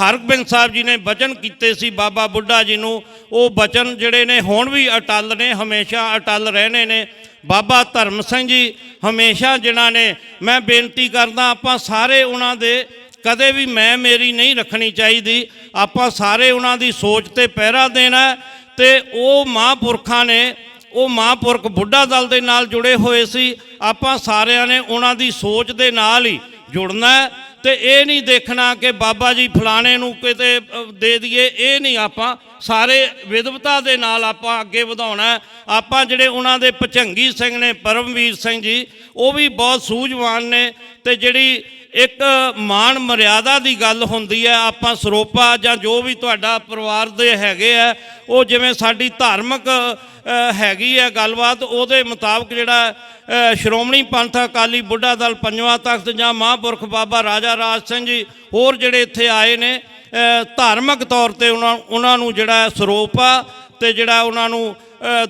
ਹਰਗੋਬਿੰਦ ਸਾਹਿਬ ਜੀ ਨੇ ਬਚਨ ਕੀਤੇ ਸੀ, ਬਾਬਾ ਬੁੱਢਾ ਜੀ ਨੂੰ, ਉਹ ਬਚਨ ਜਿਹੜੇ ਨੇ ਹੁਣ ਵੀ ਅਟਲ ਨੇ, ਹਮੇਸ਼ਾ ਅਟਲ ਰਹਿਣੇ ਨੇ। ਬਾਬਾ ਧਰਮ ਸਿੰਘ ਜੀ ਹਮੇਸ਼ਾ ਜਿਨ੍ਹਾਂ ਨੇ, ਮੈਂ ਬੇਨਤੀ ਕਰਦਾ, ਆਪਾਂ ਸਾਰੇ ਉਹਨਾਂ ਦੇ, ਕਦੇ ਵੀ ਮੈਂ ਮੇਰੀ ਨਹੀਂ ਰੱਖਣੀ ਚਾਹੀਦੀ, ਆਪਾਂ ਸਾਰੇ ਉਹਨਾਂ ਦੀ ਸੋਚ ਤੇ ਪਹਿਰਾ ਦੇਣਾ ਹੈ ਤੇ ਉਹ ਮਹਾਂਪੁਰਖਾਂ ਨੇ ਉਹ ਮਹਾਂਪੁਰਖ ਬੁੱਢਾ ਦਲ ਦੇ ਨਾਲ ਜੁੜੇ ਹੋਏ ਸੀ। ਆਪਾਂ ਸਾਰਿਆਂ ਨੇ ਉਹਨਾਂ ਦੀ ਸੋਚ ਦੇ ਨਾਲ ਹੀ ਜੁੜਨਾ ਹੈ ਤੇ ਇਹ ਨਹੀਂ ਦੇਖਣਾ ਕਿ ਬਾਬਾ ਜੀ ਫਲਾਣੇ ਨੂੰ ਕਿਤੇ ਦੇ ਦਈਏ। ਇਹ ਨਹੀਂ ਆਪਾਂ ਸਾਰੇ ਵਿਦਵਤਾ ਦੇ ਨਾਲ ਆਪਾਂ ਅੱਗੇ ਵਧਾਉਣਾ ਆਪਾਂ ਜਿਹੜੇ ਉਹਨਾਂ ਦੇ ਪਚੰਗੀ ਸਿੰਘ ਨੇ, ਪਰਮਵੀਰ ਸਿੰਘ ਜੀ, ਉਹ ਵੀ ਬਹੁਤ ਸੂਝਵਾਨ ਨੇ ਤੇ ਜਿਹੜੀ ਇੱਕ ਮਾਣ ਮਰਿਆਦਾ ਦੀ ਗੱਲ ਹੁੰਦੀ ਹੈ, ਆਪਾਂ ਸਰੋਪਾ ਜਾਂ ਜੋ ਵੀ ਤੁਹਾਡਾ ਪਰਿਵਾਰ ਦੇ ਹੈਗੇ ਆ ਉਹ ਜਿਵੇਂ ਸਾਡੀ ਧਾਰਮਿਕ ਹੈਗੀ ਹੈ ਗੱਲਬਾਤ, ਉਹਦੇ ਮੁਤਾਬਕ ਜਿਹੜਾ ਸ਼੍ਰੋਮਣੀ ਪੰਥ ਅਕਾਲੀ ਬੁੱਢਾ ਦਲ ਪੰਜਵਾਂ ਤਖਤ ਜਾਂ ਮਹਾਂਪੁਰਖ ਬਾਬਾ ਰਾਜਾ ਰਾਜ ਸਿੰਘ ਜੀ, ਹੋਰ ਜਿਹੜੇ ਇੱਥੇ ਆਏ ਨੇ ਧਾਰਮਿਕ ਤੌਰ ਤੇ ਉਹਨਾਂ ਉਹਨਾਂ ਨੂੰ ਜਿਹੜਾ ਸਰੋਪਾ ਆ, ਤੇ ਜਿਹੜਾ ਉਹਨਾਂ ਨੂੰ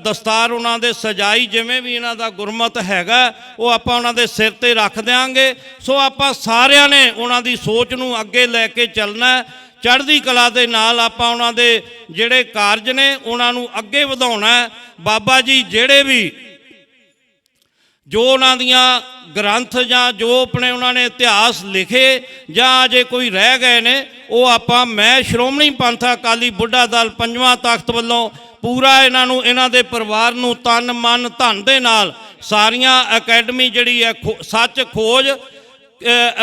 ਦਸਤਾਰ ਉਹਨਾਂ ਦੇ ਸਜਾਈ, ਜਿਵੇਂ ਵੀ ਇਹਨਾਂ ਦਾ ਗੁਰਮਤ ਹੈਗਾ, ਉਹ ਆਪਾਂ ਉਹਨਾਂ ਦੇ ਸਿਰ ਤੇ ਰੱਖ ਦਿਆਂਗੇ। ਸੋ ਆਪਾਂ ਸਾਰਿਆਂ ਨੇ ਉਹਨਾਂ ਦੀ ਸੋਚ ਨੂੰ ਅੱਗੇ ਲੈ ਕੇ ਚੱਲਣਾ ਚੜ੍ਹਦੀ ਕਲਾ ਦੇ ਨਾਲ ਆਪਾਂ ਉਹਨਾਂ ਦੇ ਜਿਹੜੇ ਕਾਰਜ ਨੇ, ਉਹਨਾਂ ਨੂੰ ਅੱਗੇ ਵਧਾਉਣਾ ਬਾਬਾ ਜੀ ਜਿਹੜੇ ਵੀ ਜੋ ਉਹਨਾਂ ਦੀਆਂ ਗ੍ਰੰਥ ਜਾਂ ਜੋ ਆਪਣੇ ਉਹਨਾਂ ਨੇ ਇਤਿਹਾਸ ਲਿਖੇ ਜਾਂ ਅਜੇ ਕੋਈ ਰਹਿ ਗਏ ਨੇ, ਉਹ ਆਪਾਂ ਮੈਂ ਸ਼੍ਰੋਮਣੀ ਪੰਥ ਅਕਾਲੀ ਬੁੱਢਾ ਦਲ ਪੰਜਵਾਂ ਤਖਤ ਵੱਲੋਂ ਪੂਰਾ ਇਹਨਾਂ ਨੂੰ, ਇਹਨਾਂ ਦੇ ਪਰਿਵਾਰ ਨੂੰ ਤਨ, ਮਨ, ਧਨ ਦੇ ਨਾਲ ਸਾਰੀਆਂ ਅਕੈਡਮੀ ਜਿਹੜੀ ਹੈ, ਖੋ- ਸੱਚ ਖੋਜ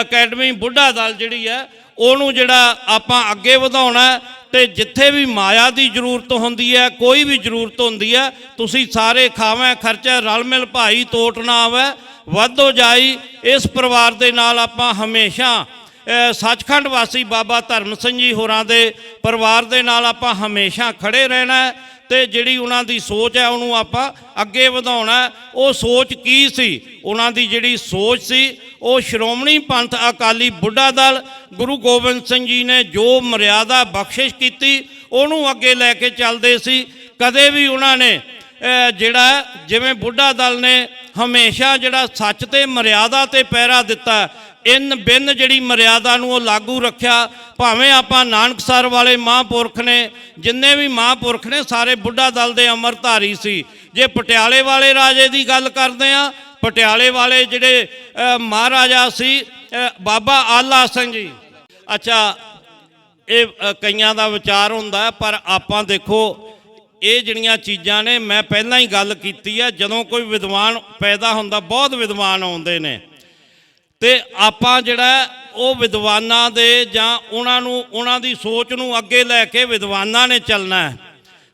ਅਕੈਡਮੀ ਬੁੱਢਾ ਦਲ ਜਿਹੜੀ ਹੈ, ਉਹਨੂੰ ਜਿਹੜਾ ਆਪਾਂ ਅੱਗੇ ਵਧਾਉਣਾ ਹੈ ਤੇ ਜਿੱਥੇ ਵੀ ਮਾਇਆ ਦੀ ਜ਼ਰੂਰਤ ਹੁੰਦੀ ਹੈ, ਕੋਈ ਵੀ ਜ਼ਰੂਰਤ ਹੁੰਦੀ ਹੈ, ਤੁਸੀਂ ਸਾਰੇ ਖਾਵੇਂ ਖਰਚਾ ਰਲ ਮਿਲ ਭਾਈ ਤੋਟ ਨਾ ਆਵੇ, ਵਾਧੋ ਜਾਈ ਇਸ ਪਰਿਵਾਰ ਦੇ ਨਾਲ ਆਪਾਂ ਹਮੇਸ਼ਾ ਸੱਚਖੰਡ ਵਾਸੀ ਬਾਬਾ ਧਰਮ ਸਿੰਘ ਜੀ ਹੋਰਾਂ ਦੇ ਪਰਿਵਾਰ ਦੇ ਨਾਲ ਆਪਾਂ ਹਮੇਸ਼ਾ ਖੜੇ ਰਹਿਣਾ ਹੈ ਤੇ ਜਿਹੜੀ ਉਹਨਾਂ ਦੀ ਸੋਚ ਹੈ, ਉਹਨੂੰ ਆਪਾਂ ਅੱਗੇ ਵਧਾਉਣਾ ਉਹ ਸੋਚ ਕੀ ਸੀ? ਉਹਨਾਂ ਦੀ ਜਿਹੜੀ ਸੋਚ ਸੀ ਉਹ ਸ਼੍ਰੋਮਣੀ ਪੰਥ ਅਕਾਲੀ ਬੁੱਢਾ ਦਲ ਗੁਰੂ ਗੋਬਿੰਦ ਸਿੰਘ ਜੀ ਨੇ ਜੋ ਮਰਿਆਦਾ ਬਖਸ਼ਿਸ਼ ਕੀਤੀ, ਉਹਨੂੰ ਅੱਗੇ ਲੈ ਕੇ ਚੱਲਦੇ ਸੀ। ਕਦੇ ਵੀ ਉਹਨਾਂ ਨੇ ਜਿਹੜਾ ਜਿਵੇਂ ਬੁੱਢਾ ਦਲ ਨੇ ਹਮੇਸ਼ਾ ਜਿਹੜਾ ਸੱਚ ਤੇ ਮਰਿਆਦਾ ਤੇ ਪਹਿਰਾ ਦਿੱਤਾ, ਇਨ ਬਿਨ ਜਿਹੜੀ ਮਰਿਆਦਾ ਨੂੰ ਉਹ ਲਾਗੂ ਰੱਖਿਆ, ਭਾਵੇਂ ਆਪਾਂ ਨਾਨਕਸਰ ਵਾਲੇ ਮਹਾਂਪੁਰਖ ਨੇ, ਜਿੰਨੇ ਵੀ ਮਹਾਂਪੁਰਖ ਨੇ, ਸਾਰੇ ਬੁੱਢਾ ਦਲ ਦੇ ਅਮਰਧਾਰੀ ਸੀ। ਜੇ ਪਟਿਆਲੇ ਵਾਲੇ ਰਾਜੇ ਦੀ ਗੱਲ ਕਰਦੇ ਆ ਪਟਿਆਲੇ ਵਾਲੇ ਜਿਹੜੇ ਮਹਾਰਾਜਾ ਸੀ ਬਾਬਾ ਆਲਾ ਸਿੰਘ ਜੀ। ਅੱਛਾ, ਇਹ ਕਈਆਂ ਦਾ ਵਿਚਾਰ ਹੁੰਦਾ, ਪਰ ਆਪਾਂ ਦੇਖੋ, ਇਹ ਜਿਹੜੀਆਂ ਚੀਜ਼ਾਂ ਨੇ, ਮੈਂ ਪਹਿਲਾਂ ਹੀ ਗੱਲ ਕੀਤੀ ਹੈ ਜਦੋਂ ਕੋਈ ਵਿਦਵਾਨ ਪੈਦਾ ਹੁੰਦਾ, ਬਹੁਤ ਵਿਦਵਾਨ ਆਉਂਦੇ ਨੇ। ਤੇ ਆਪਾਂ ਜਿਹੜਾ, ਉਹ ਵਿਦਵਾਨਾਂ ਦੇ ਜਾਂ ਉਹਨਾਂ ਨੂੰ, ਉਹਨਾਂ ਦੀ ਸੋਚ ਨੂੰ ਅੱਗੇ ਲੈ ਕੇ ਵਿਦਵਾਨਾਂ ਨੇ ਚੱਲਣਾ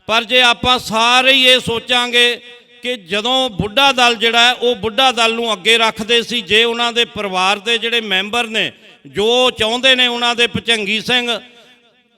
ਪਰ ਜੇ ਆਪਾਂ ਸਾਰੇ ਹੀ ਇਹ ਸੋਚਾਂਗੇ ਕਿ ਜਦੋਂ ਬੁੱਢਾ ਦਲ ਜਿਹੜਾ ਉਹ ਬੁੱਢਾ ਦਲ ਨੂੰ ਅੱਗੇ ਰੱਖਦੇ ਸੀ, ਜੇ ਉਹਨਾਂ ਦੇ ਪਰਿਵਾਰ ਦੇ ਜਿਹੜੇ ਮੈਂਬਰ ਨੇ, ਜੋ ਚਾਹੁੰਦੇ ਨੇ ਉਹਨਾਂ ਦੇ ਪਚੰਗੀ ਸਿੰਘ,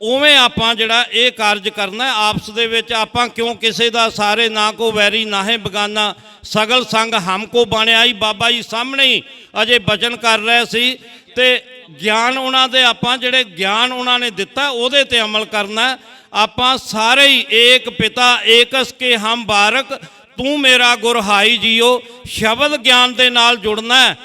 ਉਵੇਂ ਆਪਾਂ ਜਿਹੜਾ ਇਹ ਕਾਰਜ ਕਰਨਾ ਆਪਸ ਦੇ ਵਿੱਚ ਆਪਾਂ ਕਿਉਂ ਕਿਸੇ ਦਾ ਸਾਰੇ ਨਾ ਕੋ ਵੈਰੀ ਨਾਹੇ ਬਗਾਨਾ, ਸਗਲ ਸੰਗ ਹਮ ਕੋ ਬਣਿਆ ਹੀ ਬਾਬਾ ਜੀ ਸਾਹਮਣੇ ਹੀ ਅਜੇ ਬਚਨ ਕਰ ਰਹੇ ਸੀ। ਤੇ ਗਿਆਨ ਉਹਨਾਂ ਦੇ, ਆਪਾਂ ਜਿਹੜੇ ਗਿਆਨ ਉਹਨਾਂ ਨੇ ਦਿੱਤਾ, ਉਹਦੇ ਤੇ ਅਮਲ ਕਰਨਾ ਆਪਾਂ ਸਾਰੇ ਹੀ ਏਕ ਪਿਤਾ, ਏਕਸ ਕੇ ਹਮ ਬਾਰਕ ਤੂੰ ਮੇਰਾ ਗੁਰਹਾਈ ਜੀਓ, ਸ਼ਬਦ ਗਿਆਨ ਦੇ ਨਾਲ ਜੁੜਨਾ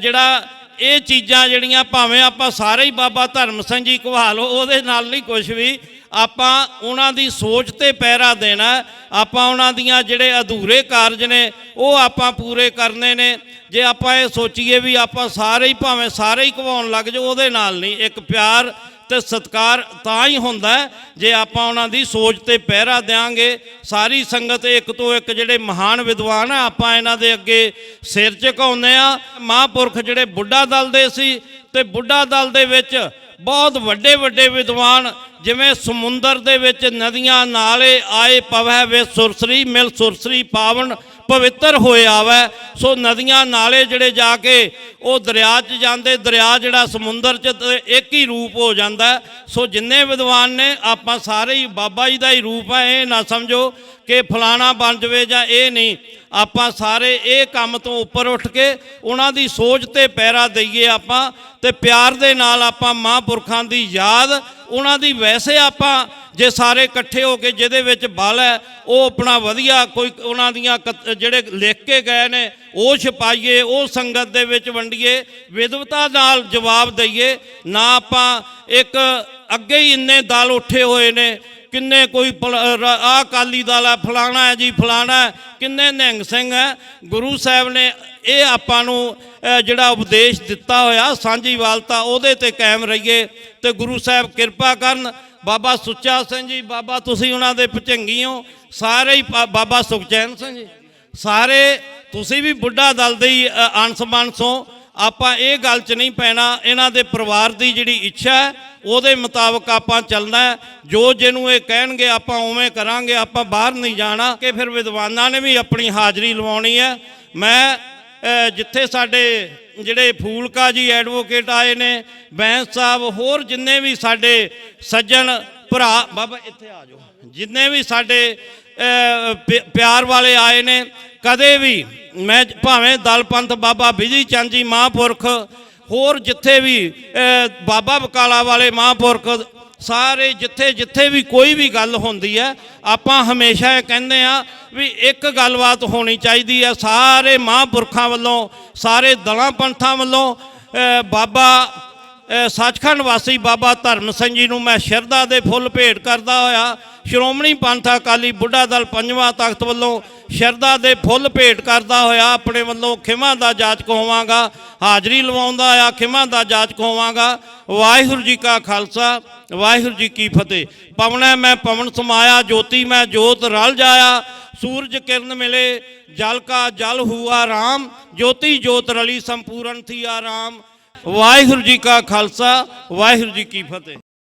ਜਿਹੜਾ ਇਹ ਚੀਜ਼ਾਂ ਜਿਹੜੀਆਂ ਭਾਵੇਂ ਆਪਾਂ ਸਾਰੇ ਹੀ ਬਾਬਾ ਧਰਮ ਸਿੰਘ ਜੀ ਕਹਾਲ ਉਹਦੇ ਨਾਲ ਨਹੀਂ ਕੁਝ ਵੀ। ਆਪਾਂ ਉਹਨਾਂ ਦੀ ਸੋਚ ਤੇ ਪਹਿਰਾ ਦੇਣਾ ਆਪਾਂ ਉਹਨਾਂ ਦੀਆਂ ਜਿਹੜੇ ਅਧੂਰੇ ਕਾਰਜ ਨੇ, ਉਹ ਆਪਾਂ ਪੂਰੇ ਕਰਨੇ ਨੇ। ਜੇ ਆਪਾਂ ਇਹ ਸੋਚੀਏ ਵੀ ਆਪਾਂ ਸਾਰੇ ਹੀ ਭਾਵੇਂ ਸਾਰੇ ਹੀ ਘਵਾਉਣ ਲੱਗ ਜਾਓ, ਉਹਦੇ ਨਾਲ ਨਹੀਂ। ਇੱਕ ਪਿਆਰ ਤੇ ਸਤਕਾਰ ਤਾਂ ਹੀ ਹੁੰਦਾ ਜੇ ਆਪਾਂ ਉਹਨਾਂ ਦੀ ਸੋਚ ਤੇ ਪਹਿਰਾ ਦੇਾਂਗੇ ਸਾਰੀ ਸੰਗਤ ਇੱਕ ਤੋਂ ਇੱਕ ਜਿਹੜੇ ਮਹਾਨ ਵਿਦਵਾਨ ਆ, ਆਪਾਂ ਇਹਨਾਂ ਦੇ ਅੱਗੇ ਸਿਰ ਝੁਕਾਉਂਦੇ ਆ। ਮਹਾਂਪੁਰਖ ਜਿਹੜੇ ਬੁੱਢਾ ਦਲ ਦੇ ਸੀ ਤੇ ਬੁੱਢਾ ਦਲ ਦੇ ਵਿੱਚ ਬਹੁਤ ਵੱਡੇ ਵੱਡੇ ਵਿਦਵਾਨ, ਜਿਵੇਂ ਸਮੁੰਦਰ ਦੇ ਵਿੱਚ ਨਦੀਆਂ ਨਾਲੇ ਆਏ ਪਵੈ ਵੇ ਸੁਰਸਰੀ, ਮਿਲ ਸੁਰਸਰੀ ਪਾਵਨ ਪਵਿੱਤਰ ਹੋਇਆ ਵੈ ਸੋ ਨਦੀਆਂ ਨਾਲੇ ਜਿਹੜੇ ਜਾ ਕੇ ਉਹ ਦਰਿਆ 'ਚ ਜਾਂਦੇ, ਦਰਿਆ ਜਿਹੜਾ ਸਮੁੰਦਰ 'ਚ ਤੇ ਇੱਕ ਹੀ ਰੂਪ ਹੋ ਜਾਂਦਾ ਸੋ ਜਿੰਨੇ ਵਿਦਵਾਨ ਨੇ, ਆਪਾਂ ਸਾਰੇ ਹੀ ਬਾਬਾ ਜੀ ਦਾ ਹੀ ਰੂਪ ਹੈ, ਇਹ ਨਾ ਸਮਝੋ ਕਿ ਫਲਾਣਾ ਬਣ ਜਵੇ ਜਾਂ ਇਹ ਨਹੀਂ। ਆਪਾਂ ਸਾਰੇ ਇਹ ਕੰਮ ਤੋਂ ਉੱਪਰ ਉੱਠ ਕੇ ਉਹਨਾਂ ਦੀ ਸੋਚ ਤੇ ਪੈਰਾ ਦਈਏ ਆਪਾਂ ਤੇ ਪਿਆਰ ਦੇ ਨਾਲ ਆਪਾਂ ਮਹਾਂਪੁਰਖਾਂ ਦੀ ਯਾਦ ਉਹਨਾਂ ਦੀ ਵੈਸੇ ਆਪਾਂ ਜੇ ਸਾਰੇ ਇਕੱਠੇ ਹੋ ਕੇ ਜਿਹਦੇ ਵਿੱਚ ਬਲ ਹੈ, ਉਹ ਆਪਣਾ ਵਧੀਆ ਕੋਈ ਉਹਨਾਂ ਦੀਆਂ ਕਤ- ਜਿਹੜੇ ਲਿਖ ਕੇ ਗਏ ਨੇ, ਉਹ ਛਪਾਈਏ, ਉਹ ਸੰਗਤ ਦੇ ਵਿੱਚ ਵੰਡੀਏ ਵਿਦਵਤਾ ਨਾਲ ਜਵਾਬ ਦਈਏ, ਨਾ ਆਪਾਂ ਇੱਕ ਅੱਗੇ ਹੀ ਇੰਨੇ ਦਲ ਉੱਠੇ ਹੋਏ ਨੇ ਕਿੰਨੇ ਕੋਈ ਆ ਅਕਾਲੀ ਦਲ ਹੈ ਫਲਾਣਾ ਹੈ ਜੀ ਫਲਾਣਾ ਕਿੰਨੇ ਨਿਹੰਗ ਸਿੰਘ ਹੈ। ਗੁਰੂ ਸਾਹਿਬ ਨੇ ਇਹ ਆਪਾਂ ਨੂੰ ਜਿਹੜਾ ਉਪਦੇਸ਼ ਦਿੱਤਾ ਹੋਇਆ ਸਾਂਝੀਵਾਲਤਾ ਉਹਦੇ ਤੇ ਕਾਇਮ ਰਹੀਏ ਤੇ ਗੁਰੂ ਸਾਹਿਬ ਕਿਰਪਾ ਕਰਨ। ਬਾਬਾ ਸੁੱਚਾ ਸਿੰਘ ਜੀ ਬਾਬਾ ਤੁਸੀਂ ਉਹਨਾਂ ਦੇ ਭਚੰਗੀ ਹੋ। ਸਾਰੇ ਹੀ ਬਾ- ਬਾਬਾ ਸੁਖਚੈਨ ਸਿੰਘ ਜੀ ਸਾਰੇ ਤੁਸੀਂ ਵੀ ਬੁੱਢਾ ਦਲ ਦੇ ਹੀ ਅ, ਅੰਸ਼ ਹੋ। ਆਪਾਂ ਇਹ ਗੱਲ 'ਚ ਨਹੀਂ ਪੈਣਾ ਇਹਨਾਂ ਦੇ ਪਰਿਵਾਰ ਦੀ ਜਿਹੜੀ ਇੱਛਾ ਹੈ ਉਹਦੇ ਮੁਤਾਬਕ ਆਪਾਂ ਚੱਲਣਾ ਜੋ ਜਿਹਨੂੰ ਇਹ ਕਹਿਣਗੇ, ਆਪਾਂ ਉਵੇਂ ਕਰਾਂਗੇ, ਆਪਾਂ ਬਾਹਰ ਨਹੀਂ ਜਾਣਾ, ਕਿ ਫਿਰ ਵਿਦਵਾਨਾਂ ਨੇ ਵੀ ਆਪਣੀ ਹਾਜ਼ਰੀ ਲਵਾਉਣੀ ਹੈ। ਮੈਂ ਜਿੱਥੇ ਸਾਡੇ ਜਿਹੜੇ ਫੂਲਕਾ ਜੀ ਐਡਵੋਕੇਟ ਆਏ ਨੇ, ਬੈਂਸ ਸਾਹਿਬ, ਹੋਰ ਜਿੰਨੇ ਵੀ ਸਾਡੇ ਸੱਜਣ ਭਰਾ, ਬਾਬਾ, ਇੱਥੇ ਆ ਜਾਓ। ਜਿੰਨੇ ਵੀ ਸਾਡੇ ਪਿਆਰ ਵਾਲੇ ਆਏ ਨੇ, ਕਦੇ ਵੀ ਮੈਂ, ਭਾਵੇਂ ਦਲ ਪੰਥ ਬਾਬਾ ਬਿਜ਼ੀ ਚੰਦ ਜੀ ਮਹਾਂਪੁਰਖ ਹੋਰ ਜਿੱਥੇ ਵੀ ਬਾਬਾ ਬਕਾਲਾ ਵਾਲੇ ਮਹਾਂਪੁਰਖ ਸਾਰੇ ਜਿੱਥੇ ਜਿੱਥੇ ਵੀ ਕੋਈ ਵੀ ਗੱਲ ਹੁੰਦੀ ਹੈ, ਆਪਾਂ ਹਮੇਸ਼ਾ ਇਹ ਕਹਿੰਦੇ ਆ ਵੀ ਇੱਕ ਗੱਲਬਾਤ ਹੋਣੀ ਚਾਹੀਦੀ ਹੈ। ਸਾਰੇ ਮਹਾਂਪੁਰਖਾਂ ਵੱਲੋਂ, ਸਾਰੇ ਦਲਾਂ ਪੰਥਾਂ ਵੱਲੋਂ ਬਾਬਾ ਸੱਚਖੰਡ ਵਾਸੀ ਬਾਬਾ ਧਰਮ ਸਿੰਘ ਜੀ ਨੂੰ ਮੈਂ ਸ਼ਰਧਾ ਦੇ ਫੁੱਲ ਭੇਟ ਕਰਦਾ ਹੋਇਆ। ਸ਼੍ਰੋਮਣੀ ਪੰਥ ਅਕਾਲੀ ਬੁੱਢਾ ਦਲ ਪੰਜਵਾਂ ਤਖਤ ਵੱਲੋਂ ਸ਼ਰਧਾ ਦੇ ਫੁੱਲ ਭੇਟ ਕਰਦਾ ਹੋਇਆ ਆਪਣੇ ਵੱਲੋਂ ਖਿਮਾ ਦਾ ਜਾਚਕ ਹੋਵਾਂਗਾ ਹਾਜ਼ਰੀ ਲਵਾਉਂਦਾ ਆ ਖਿਮਾ ਦਾ ਜਾਚਕ ਹੋਵਾਂਗਾ ਵਾਹਿਗੁਰੂ ਜੀ ਕਾ ਖਾਲਸਾ, ਵਾਹਿਗੁਰੂ ਜੀ ਕੀ ਫਤਿਹ। ਪਵਨੈ ਮੈਂ ਪਵਨ ਸਮਾਇਆ, ਜੋਤੀ ਮੈਂ ਜੋਤ ਰਲ ਜਾਇਆ। ਸੂਰਜ ਕਿਰਨ ਮਿਲੇ, ਜਲ ਕਾ ਜਲ ਹੂਆ ਰਾਮ। ਜੋਤੀ ਜੋਤ ਰਲੀ ਸੰਪੂਰਨ ਥੀ ਆਰਾਮ। ਵਾਹਿਗੁਰੂ ਜੀ ਕਾ ਖਾਲਸਾ, ਵਾਹਿਗੁਰੂ ਜੀ ਕੀ ਫਤਿਹ।